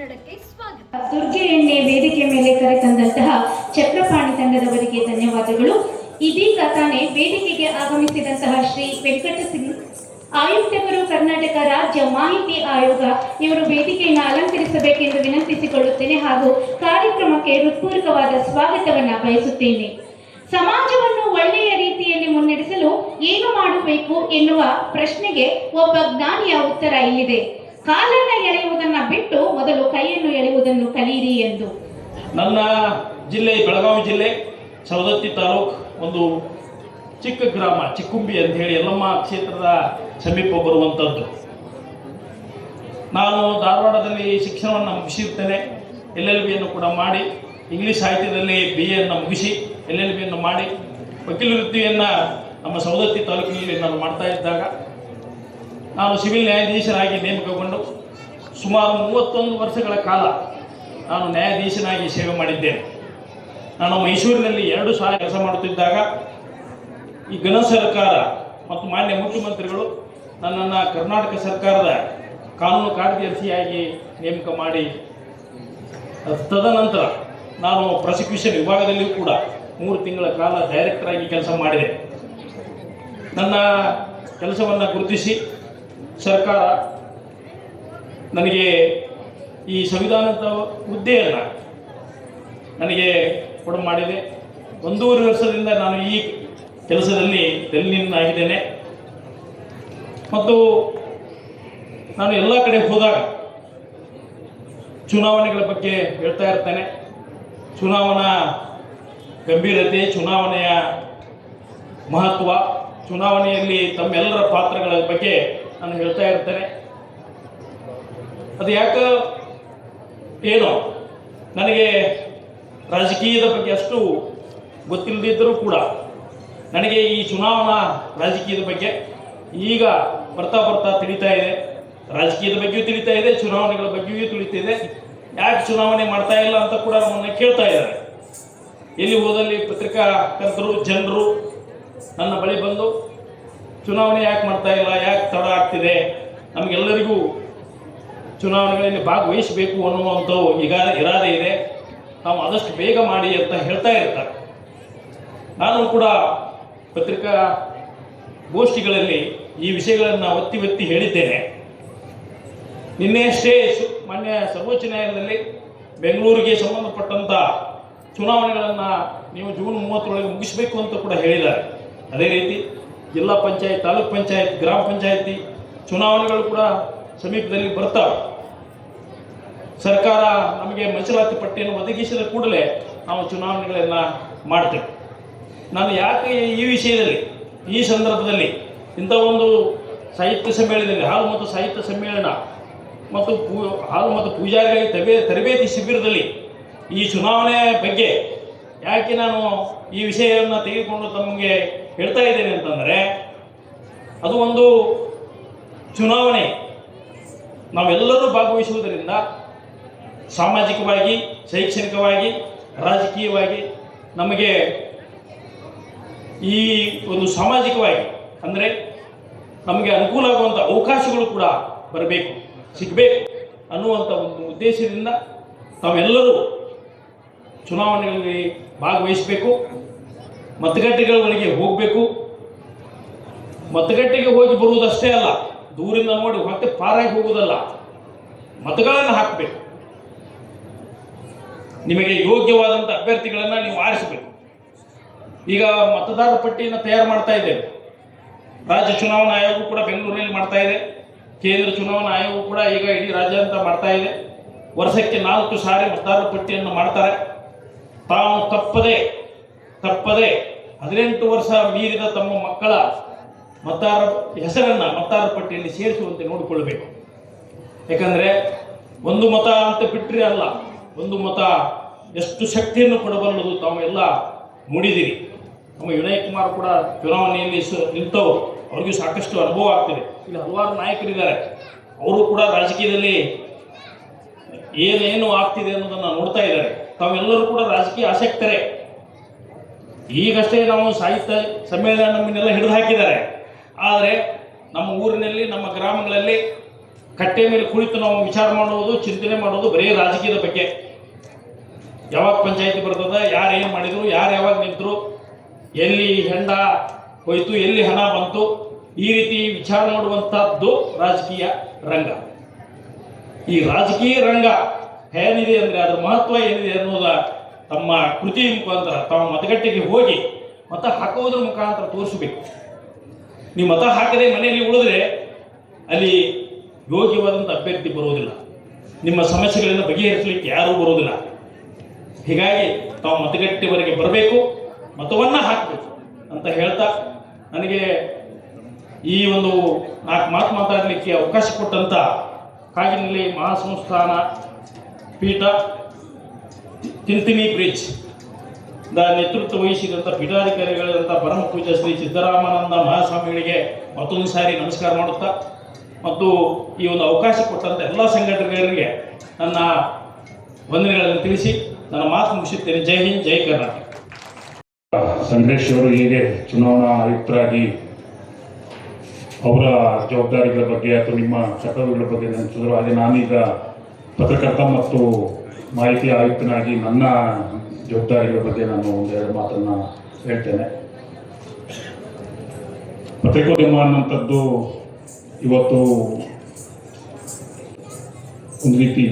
ಕನ್ನಡಕ್ಕೆ ಸ್ವಾಗತ. ದುರ್ಗೆ ಎಣ್ಣೆ ವೇದಿಕೆ ಮೇಲೆ ಕರೆತಂದಂತಹ ಚಕ್ರಪಾಣಿ ತಂಡದವರಿಗೆ ಧನ್ಯವಾದಗಳು. ಇದೀಗ ತಾನೇ ವೇದಿಕೆಗೆ ಆಗಮಿಸಿದಂತಹ ಶ್ರೀ ವೆಂಕಟ ಸಿಂಗ್ ಆಯುಕ್ತವರು ಕರ್ನಾಟಕ ರಾಜ್ಯ ಮಾಹಿತಿ ಆಯೋಗ ಇವರು ವೇದಿಕೆಯನ್ನು ಅಲಂಕರಿಸಬೇಕೆಂದು ವಿನಂತಿಸಿಕೊಳ್ಳುತ್ತೇನೆ ಹಾಗೂ ಕಾರ್ಯಕ್ರಮಕ್ಕೆ ಹೃತ್ಪೂರ್ವಕವಾದ ಸ್ವಾಗತವನ್ನು ಬಯಸುತ್ತೇನೆ. ಸಮಾಜವನ್ನು ಒಳ್ಳೆಯ ರೀತಿಯಲ್ಲಿ ಮುನ್ನಡೆಸಲು ಏನು ಮಾಡಬೇಕು ಎನ್ನುವ ಪ್ರಶ್ನೆಗೆ ಒಬ್ಬ ಜ್ಞಾನಿಯ ಉತ್ತರ ಇಲ್ಲಿದೆ. ಕಾಲನ್ನ ಎಳೆಯುವುದನ್ನ ಬಿಟ್ಟು ಮೊದಲು ಕೈಯನ್ನು ಎಳೆಯುವುದನ್ನು ಕಲಿಯಿರಿ ಎಂದು. ನನ್ನ ಜಿಲ್ಲೆ, ಬೆಳಗಾವಿ ಜಿಲ್ಲೆ ಸವದತ್ತಿ ತಾಲೂಕು ಒಂದು ಚಿಕ್ಕ ಗ್ರಾಮ, ಚಿಕ್ಕುಂಬಿ ಅಂತ ಹೇಳಿ ಎಲ್ಲಮ್ಮ ಕ್ಷೇತ್ರದ ಸಮೀಪ ಬರುವಂಥದ್ದು ನಾನು ಧಾರವಾಡದಲ್ಲಿ ಶಿಕ್ಷಣವನ್ನು ಮುಗಿಸಿರ್ತೇನೆ. ಎಲ್ ಎಲ್ ಬಿಯನ್ನು ಕೂಡ ಮಾಡಿ, ಇಂಗ್ಲೀಷ್ ಸಾಹಿತ್ಯದಲ್ಲಿ ಬಿ ಎನ್ನು ಮುಗಿಸಿ, ಎಲ್ ಎಲ್ ಬಿಯನ್ನು ಮಾಡಿ ವಕೀಲ ವೃತ್ತಿಯನ್ನು ನಮ್ಮ ಸವದತ್ತಿ ತಾಲೂಕಿನಲ್ಲಿ ನಾನು ಮಾಡ್ತಾ ಇದ್ದಾಗ ನಾನು ಸಿವಿಲ್ ನ್ಯಾಯಾಧೀಶರಾಗಿ ನೇಮಕಗೊಂಡು ಸುಮಾರು ಮೂವತ್ತೊಂದು ವರ್ಷಗಳ ಕಾಲ ನಾನು ನ್ಯಾಯಾಧೀಶನಾಗಿ ಸೇವೆ ಮಾಡಿದ್ದೇನೆ. ನಾನು ಮೈಸೂರಿನಲ್ಲಿ ಎರಡು ಸಾಲ ಕೆಲಸ ಮಾಡುತ್ತಿದ್ದಾಗ ಈ ಘನ ಸರ್ಕಾರ ಮತ್ತು ಮಾನ್ಯ ಮುಖ್ಯಮಂತ್ರಿಗಳು ನನ್ನನ್ನು ಕರ್ನಾಟಕ ಸರ್ಕಾರದ ಕಾನೂನು ಕಾರ್ಯದರ್ಶಿಯಾಗಿ ನೇಮಕ ಮಾಡಿ, ತದನಂತರ ನಾನು ಪ್ರಾಸಿಕ್ಯೂಷನ್ ವಿಭಾಗದಲ್ಲಿಯೂ ಕೂಡ ಮೂರು ತಿಂಗಳ ಕಾಲ ಡೈರೆಕ್ಟರ್ ಆಗಿ ಕೆಲಸ ಮಾಡಿದೆ. ನನ್ನ ಕೆಲಸವನ್ನು ಗುರುತಿಸಿ ಸರ್ಕಾರ ನನಗೆ ಈ ಸಂವಿಧಾನದ ಹುದ್ದೆಯನ್ನು ನನಗೆ ಕೊಡ ಮಾಡಿದೆ. ಒಂದೂವರೆ ವರ್ಷದಿಂದ ನಾನು ಈ ಕೆಲಸದಲ್ಲಿ ಆಗಿದ್ದೇನೆ. ಮತ್ತು ನಾನು ಎಲ್ಲ ಕಡೆ ಹೋದಾಗ ಚುನಾವಣೆಗಳ ಬಗ್ಗೆ ಹೇಳ್ತಾ ಇರ್ತೇನೆ. ಚುನಾವಣಾ ಗಂಭೀರತೆ, ಚುನಾವಣೆಯ ಮಹತ್ವ, ಚುನಾವಣೆಯಲ್ಲಿ ತಮ್ಮೆಲ್ಲರ ಪಾತ್ರಗಳ ಬಗ್ಗೆ ನಾನು ಹೇಳ್ತಾ ಇರ್ತೇನೆ. ಅದು ಯಾಕೆ ಏನೋ? ನನಗೆ ರಾಜಕೀಯದ ಬಗ್ಗೆ ಅಷ್ಟು ಗೊತ್ತಿಲ್ಲದಿದ್ದರೂ ಕೂಡ ನನಗೆ ಈ ಚುನಾವಣಾ ರಾಜಕೀಯದ ಬಗ್ಗೆ ಈಗ ಬರ್ತಾ ಬರ್ತಾ ತಿಳಿತಾ ಇದೆ. ರಾಜಕೀಯದ ಬಗ್ಗೆಯೂ ತಿಳಿತಾ ಇದೆ, ಚುನಾವಣೆಗಳ ಬಗ್ಗೆಯೂ ತಿಳಿತಿದೆ ಯಾಕೆ ಚುನಾವಣೆ ಮಾಡ್ತಾ ಇಲ್ಲ ಅಂತ ಕೂಡ ನಮ್ಮನ್ನು ಕೇಳ್ತಾ ಇದ್ದಾರೆ. ಎಲ್ಲಿ ಹೋದಲ್ಲಿ ಪತ್ರಿಕಾಕರ್ತರು, ಜನರು ನನ್ನ ಬಳಿ ಬಂದು ಚುನಾವಣೆ ಯಾಕೆ ಮಾಡ್ತಾ ಇಲ್ಲ, ಯಾಕೆ ತಡ ಆಗ್ತಿದೆ? ನಮಗೆಲ್ಲರಿಗೂ ಚುನಾವಣೆಗಳಲ್ಲಿ ಭಾಗವಹಿಸಬೇಕು ಅನ್ನುವಂಥವು ಈಗ ಇರಾದೆ ಇದೆ. ನಾವು ಆದಷ್ಟು ಬೇಗ ಮಾಡಿ ಅಂತ ಹೇಳ್ತಾ ಇರ್ತಾರೆ. ನಾನು ಕೂಡ ಪತ್ರಿಕಾ ಗೋಷ್ಠಿಗಳಲ್ಲಿ ಈ ವಿಷಯಗಳನ್ನು ಒತ್ತಿ ಒತ್ತಿ ಹೇಳಿದ್ದೇನೆ. ನಿನ್ನೆಯಷ್ಟೇ ಮಾನ್ಯ ಸರ್ವೋಚ್ಚ ನ್ಯಾಯಾಲಯದಲ್ಲಿ ಬೆಂಗಳೂರಿಗೆ ಸಂಬಂಧಪಟ್ಟಂಥ ಚುನಾವಣೆಗಳನ್ನು ನೀವು ಜೂನ್ ಮೂವತ್ತರೊಳಗೆ ಮುಗಿಸಬೇಕು ಅಂತ ಕೂಡ ಹೇಳಿದ್ದಾರೆ. ಅದೇ ರೀತಿ ಜಿಲ್ಲಾ ಪಂಚಾಯತ್, ತಾಲೂಕ್ ಪಂಚಾಯತ್, ಗ್ರಾಮ ಪಂಚಾಯತಿ ಚುನಾವಣೆಗಳು ಕೂಡ ಸಮೀಪದಲ್ಲಿ ಬರ್ತಾವೆ. ಸರ್ಕಾರ ನಮಗೆ ಮೀಸಲಾತಿ ಪಟ್ಟಿಯನ್ನು ಒದಗಿಸಿದ ಕೂಡಲೇ ನಾವು ಚುನಾವಣೆಗಳನ್ನ ಮಾಡ್ತೇವೆ. ನಾನು ಯಾಕೆ ಈ ವಿಷಯದಲ್ಲಿ, ಈ ಸಂದರ್ಭದಲ್ಲಿ ಇಂಥ ಒಂದು ಸಾಹಿತ್ಯ ಸಮ್ಮೇಳನದಲ್ಲಿ, ಹಾಲು ಮತ್ತು ಸಾಹಿತ್ಯ ಸಮ್ಮೇಳನ ಮತ್ತು ಪೂ, ಹಾಲು ಮತ್ತು ಪೂಜಾರಿಗಳಿಗೆ ತರಬೇ, ತರಬೇತಿ ಶಿಬಿರದಲ್ಲಿ ಈ ಚುನಾವಣೆ ಬಗ್ಗೆ ಯಾಕೆ ನಾನು ಈ ವಿಷಯವನ್ನು ತೆಗೆದುಕೊಂಡು ತಮಗೆ ಹೇಳ್ತಾ ಇದ್ದೇನೆ ಅಂತಂದರೆ, ಅದು ಒಂದು ಚುನಾವಣೆ. ನಾವೆಲ್ಲರೂ ಭಾಗವಹಿಸುವುದರಿಂದ ಸಾಮಾಜಿಕವಾಗಿ, ಶೈಕ್ಷಣಿಕವಾಗಿ, ರಾಜಕೀಯವಾಗಿ ನಮಗೆ ಈ ಒಂದು ಸಾಮಾಜಿಕವಾಗಿ ಅಂದರೆ ನಮಗೆ ಅನುಕೂಲ ಆಗುವಂಥ ಅವಕಾಶಗಳು ಕೂಡ ಬರಬೇಕು, ಸಿಗಬೇಕು ಅನ್ನುವಂಥ ಒಂದು ಉದ್ದೇಶದಿಂದ ನಾವೆಲ್ಲರೂ ಚುನಾವಣೆಗಳಲ್ಲಿ ಭಾಗವಹಿಸಬೇಕು. ಮತಗಟ್ಟೆಗಳಿಗೆ ಹೋಗಬೇಕು. ಮತಗಟ್ಟೆಗೆ ಹೋಗಿ ಬರುವುದಷ್ಟೇ ಅಲ್ಲ, ದೂರಿಂದ ನೋಡಿ ಮತ್ತೆ ಪಾರಾಗಿ ಹೋಗುವುದಲ್ಲ. ಮತಗಳನ್ನು ಹಾಕಬೇಕು. ನಿಮಗೆ ಯೋಗ್ಯವಾದಂಥ ಅಭ್ಯರ್ಥಿಗಳನ್ನು ನೀವು ಆರಿಸಬೇಕು. ಈಗ ಮತದಾರರ ಪಟ್ಟಿಯನ್ನು ತಯಾರು ಮಾಡ್ತಾ ಇದ್ದೇವೆ. ರಾಜ್ಯ ಚುನಾವಣಾ ಆಯೋಗ ಕೂಡ ಬೆಂಗಳೂರಿನಲ್ಲಿ ಮಾಡ್ತಾ ಇದೆ. ಕೇಂದ್ರ ಚುನಾವಣಾ ಆಯೋಗ ಕೂಡ ಈಗ ಇಡೀ ರಾಜ್ಯಾದ್ಯಂತ ಮಾಡ್ತಾ ಇದೆ. ವರ್ಷಕ್ಕೆ ನಾಲ್ಕು ಸಾರಿ ಮತದಾರರ ಪಟ್ಟಿಯನ್ನು ಮಾಡ್ತಾರೆ. ತಾವು ತಪ್ಪದೆ ತಪ್ಪದೆ ಹದಿನೆಂಟು ವರ್ಷ ಮೀರಿದ ತಮ್ಮ ಮಕ್ಕಳ ಮತದಾರ ಹೆಸರನ್ನು ಮತದಾರ ಪಟ್ಟಿಯಲ್ಲಿ ಸೇರಿಸುವಂತೆ ನೋಡಿಕೊಳ್ಳಬೇಕು. ಯಾಕಂದರೆ ಒಂದು ಮತ ಅಂತ ಬಿಟ್ಟರೆ ಅಲ್ಲ, ಒಂದು ಮತ ಎಷ್ಟು ಶಕ್ತಿಯನ್ನು ಕೊಡಬಲ್ಲದು ತಾವೆಲ್ಲ ಮುಡಿದಿರಿ. ನಮ್ಮ ವಿನಯ್ ಕುಮಾರ್ ಕೂಡ ಚುನಾವಣೆಯಲ್ಲಿ ನಿಂತವರು, ಅವ್ರಿಗೂ ಸಾಕಷ್ಟು ಅನುಭವ ಆಗ್ತಿದೆ. ಇಲ್ಲಿ ಹಲವಾರು ನಾಯಕರಿದ್ದಾರೆ. ಅವರು ಕೂಡ ರಾಜಕೀಯದಲ್ಲಿ ಏನೇನು ಆಗ್ತಿದೆ ಅನ್ನೋದನ್ನು ನೋಡ್ತಾ ಇದ್ದಾರೆ. ತಾವೆಲ್ಲರೂ ಕೂಡ ರಾಜಕೀಯ ಆಸಕ್ತರೇ. ಈಗಷ್ಟೇ ನಾವು ಸಾಹಿತ್ಯ ಸಮ್ಮೇಳನ ನಮ್ಮನ್ನೆಲ್ಲ ಹಿಡಿದು ಹಾಕಿದ್ದಾರೆ. ಆದರೆ ನಮ್ಮ ಊರಿನಲ್ಲಿ, ನಮ್ಮ ಗ್ರಾಮಗಳಲ್ಲಿ ಕಟ್ಟೆ ಮೇಲೆ ಕುಳಿತು ನಾವು ವಿಚಾರ ಮಾಡುವುದು, ಚಿಂತನೆ ಮಾಡುವುದು ಬರೀ ರಾಜಕೀಯದ ಬಗ್ಗೆ. ಯಾವಾಗ ಪಂಚಾಯಿತಿ ಬರ್ತದ, ಯಾರು ಏನು ಮಾಡಿದ್ರು, ಯಾರು ಯಾವಾಗ ನಿಂತರು, ಎಲ್ಲಿ ಹೆಂಡ ಹೋಯ್ತು, ಎಲ್ಲಿ ಹಣ ಬಂತು, ಈ ರೀತಿ ವಿಚಾರ ಮಾಡುವಂಥದ್ದು ರಾಜಕೀಯ ರಂಗ. ಈ ರಾಜಕೀಯ ರಂಗ ಏನಿದೆ ಅಂದರೆ, ಅದರ ಮಹತ್ವ ಏನಿದೆ ಅನ್ನೋದ ತಮ್ಮ ಕೃತಿ ಮುಖಾಂತರ, ತಮ್ಮ ಮತಗಟ್ಟೆಗೆ ಹೋಗಿ ಮತ ಹಾಕುವುದರ ಮುಖಾಂತರ ತೋರಿಸಬೇಕು. ನೀವು ಮತ ಹಾಕದೆ ಮನೆಯಲ್ಲಿ ಉಳಿದ್ರೆ ಅಲ್ಲಿ ಯೋಗ್ಯವಾದಂಥ ಅಭ್ಯರ್ಥಿ ಬರುವುದಿಲ್ಲ. ನಿಮ್ಮ ಸಮಸ್ಯೆಗಳನ್ನು ಬಗೆಹರಿಸಲಿಕ್ಕೆ ಯಾರೂ ಬರುವುದಿಲ್ಲ. ಹೀಗಾಗಿ ತಾವು ಮತಗಟ್ಟೆವರೆಗೆ ಬರಬೇಕು, ಮತವನ್ನು ಹಾಕಬೇಕು ಅಂತ ಹೇಳ್ತಾ ನನಗೆ ಈ ಒಂದು ನಾಲ್ಕು ಮಾತು ಮಾತಾಡಲಿಕ್ಕೆ ಅವಕಾಶ ಕೊಟ್ಟಂಥ ಕಾಗಿನಲ್ಲಿ ಮಹಾಸಂಸ್ಥಾನ ಪೀಠ ತಿಂತಿನಿ ಬ್ರಿಡ್ಜ್. ದ ನೇತೃತ್ವ ವಹಿಸಿದಂಥ ಪೀಠಾಧಿಕಾರಿಗಳಾದಂಥ ಪರಮ ಪೂಜ ಶ್ರೀ ಸಿದ್ದರಾಮಾನಂದ ಮಹಾಸ್ವಾಮಿಗಳಿಗೆ ಮತ್ತೊಂದು ಸಾರಿ ನಮಸ್ಕಾರ ಮಾಡುತ್ತಾ, ಮತ್ತು ಈ ಒಂದು ಅವಕಾಶ ಕೊಟ್ಟಂಥ ಎಲ್ಲ ಸಂಘಟನೆಗಳಿಗೆ ನನ್ನ ವಂದನೆಗಳನ್ನು ತಿಳಿಸಿ, ನನ್ನ ಮಾತು ಮುಗಿಸುತ್ತೇನೆ. ಜೈ ಹಿಂದ್, ಜೈ ಕರ್ನಾಟಕ. ಸಂಗ್ರೇಶ್ ಅವರು ಹೀಗೆ ಚುನಾವಣಾ ಆಯುಕ್ತರಾಗಿ ಅವರ ಜವಾಬ್ದಾರಿಗಳ ಬಗ್ಗೆ ಅಥವಾ ನಿಮ್ಮ ಕರ್ತವ್ಯಗಳ ಬಗ್ಗೆ ನೆನೆಸಿದ್ರು ಹಾಗೆ ನಾನೀಗ ಪತ್ರಕರ್ತ ಮತ್ತು ಮಾಹಿತಿ ಆಯುಕ್ತನಾಗಿ ನನ್ನ ಜವಾಬ್ದಾರಿಗಳ ಬಗ್ಗೆ ನಾನು ಒಂದೆರಡು ಮಾತನ್ನು ಹೇಳ್ತೇನೆ. ಪತ್ರಿಕೋದ್ಯಮ ಅನ್ನುವಂಥದ್ದು ಇವತ್ತು ಒಂದು ರೀತಿ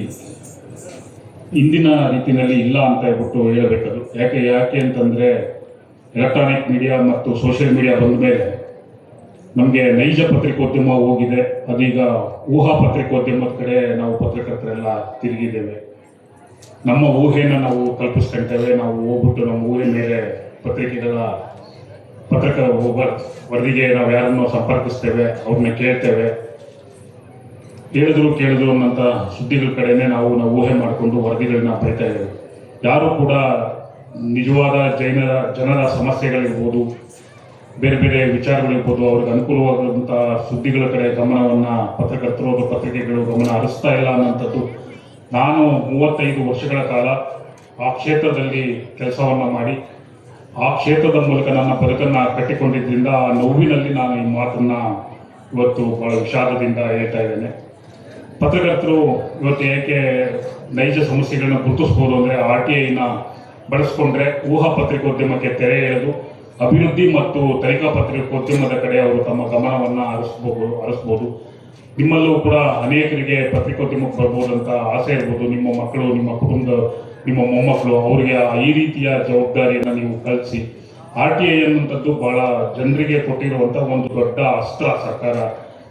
ಇಂದಿನ ರೀತಿಯಲ್ಲಿ ಇಲ್ಲ ಅಂತ ಹೇಳ್ಬಿಟ್ಟು ಹೇಳಬೇಕದು. ಯಾಕೆ ಯಾಕೆ ಅಂತಂದರೆ ಎಲೆಕ್ಟ್ರಾನಿಕ್ ಮೀಡಿಯಾ ಮತ್ತು ಸೋಷಿಯಲ್ ಮೀಡಿಯಾ ಬಂದ ಮೇಲೆ ನಮಗೆ ನೈಜ ಪತ್ರಿಕೋದ್ಯಮ ಹೋಗಿದೆ. ಅದೀಗ ಊಹಾ ಪತ್ರಿಕೋದ್ಯಮದ ಕಡೆ ನಾವು ಪತ್ರಕರ್ತರೆಲ್ಲ ತಿರುಗಿದ್ದೇವೆ. ನಮ್ಮ ಊಹೆಯನ್ನು ನಾವು ಕಲ್ಪಿಸ್ಕೊಂತೇವೆ ನಾವು ಹೋಗ್ಬಿಟ್ಟು ನಮ್ಮ ಊಹೆ ಮೇಲೆ ಪತ್ರಿಕೆಗಳ, ಪತ್ರಕ ವರ್- ವರದಿಗೆ ನಾವು ಯಾರನ್ನು ಸಂಪರ್ಕಿಸ್ತೇವೆ, ಅವ್ರನ್ನ ಕೇಳ್ತೇವೆ. ಕೇಳಿದ್ರು ಕೇಳಿದ್ರು ಅನ್ನೋಂಥ ಸುದ್ದಿಗಳ ಕಡೆನೆ ನಾವು ನಾವು ಊಹೆ ಮಾಡಿಕೊಂಡು ವರದಿಗಳನ್ನ ಬರಿತಾ ಇದ್ದೇವೆ. ಯಾರು ಕೂಡ ನಿಜವಾದ ಜೈನರ ಜನರ ಸಮಸ್ಯೆಗಳಿರ್ಬೋದು, ಬೇರೆ ಬೇರೆ ವಿಚಾರಗಳಿರ್ಬೋದು, ಅವ್ರಿಗೆ ಅನುಕೂಲವಾದಂಥ ಸುದ್ದಿಗಳ ಕಡೆ ಗಮನವನ್ನು ಪತ್ರಕರ್ತರು ಪತ್ರಿಕೆಗಳು ಗಮನ ಹರಿಸ್ತಾ ಇಲ್ಲ ಅನ್ನೋಂಥದ್ದು ನಾನು ಮೂವತ್ತೈದು ವರ್ಷಗಳ ಕಾಲ ಆ ಕ್ಷೇತ್ರದಲ್ಲಿ ಕೆಲಸವನ್ನು ಮಾಡಿ, ಆ ಕ್ಷೇತ್ರದ ಮೂಲಕ ನನ್ನ ಬದುಕನ್ನು ಕಟ್ಟಿಕೊಂಡಿದ್ದರಿಂದ ಆ ನೋವಿನಲ್ಲಿ ನಾನು ಈ ಮಾತನ್ನ ಇವತ್ತು ಬಹಳ ವಿಷಾದದಿಂದ ಹೇಳ್ತಾ ಇದ್ದೇನೆ. ಪತ್ರಕರ್ತರು ಇವತ್ತು ಏಕೆ ನೈಜ ಸಮಸ್ಯೆಗಳನ್ನ ಗುರುತಿಸ್ಬೋದು ಅಂದರೆ ಆರ್ ಟಿ ಐನ ಬಳಸ್ಕೊಂಡ್ರೆ ಊಹಾ ಪತ್ರಿಕೋದ್ಯಮಕ್ಕೆ ತೆರೆ ಎಳೆದು ಅಭಿವೃದ್ಧಿ ಮತ್ತು ತನಿಖಾ ಪತ್ರಿಕೋದ್ಯಮದ ಕಡೆ ಅವರು ತಮ್ಮ ಗಮನವನ್ನು ಹರಿಸ್ಬೋದು ಹರಿಸ್ಬೋದು. ನಿಮ್ಮಲ್ಲೂ ಕೂಡ ಅನೇಕರಿಗೆ ಪತ್ರಿಕೋದ್ಯಮಕ್ಕೆ ಬರ್ಬೋದು ಅಂತ ಆಸೆ ಇರ್ಬೋದು. ನಿಮ್ಮ ಮಕ್ಕಳು, ನಿಮ್ಮ ಕುಟುಂಬ, ನಿಮ್ಮ ಮೊಮ್ಮಕ್ಕಳು ಅವರಿಗೆ ಈ ರೀತಿಯ ಜವಾಬ್ದಾರಿಯನ್ನು ನೀವು ಕಲಿಸಿ ಆರ್ ಟಿ ಐ ಅನ್ನುವಂಥದ್ದು ಬಹಳ ಜನರಿಗೆ ಕೊಟ್ಟಿರುವಂಥ ಒಂದು ದೊಡ್ಡ ಅಸ್ತ್ರ ಸರ್ಕಾರ.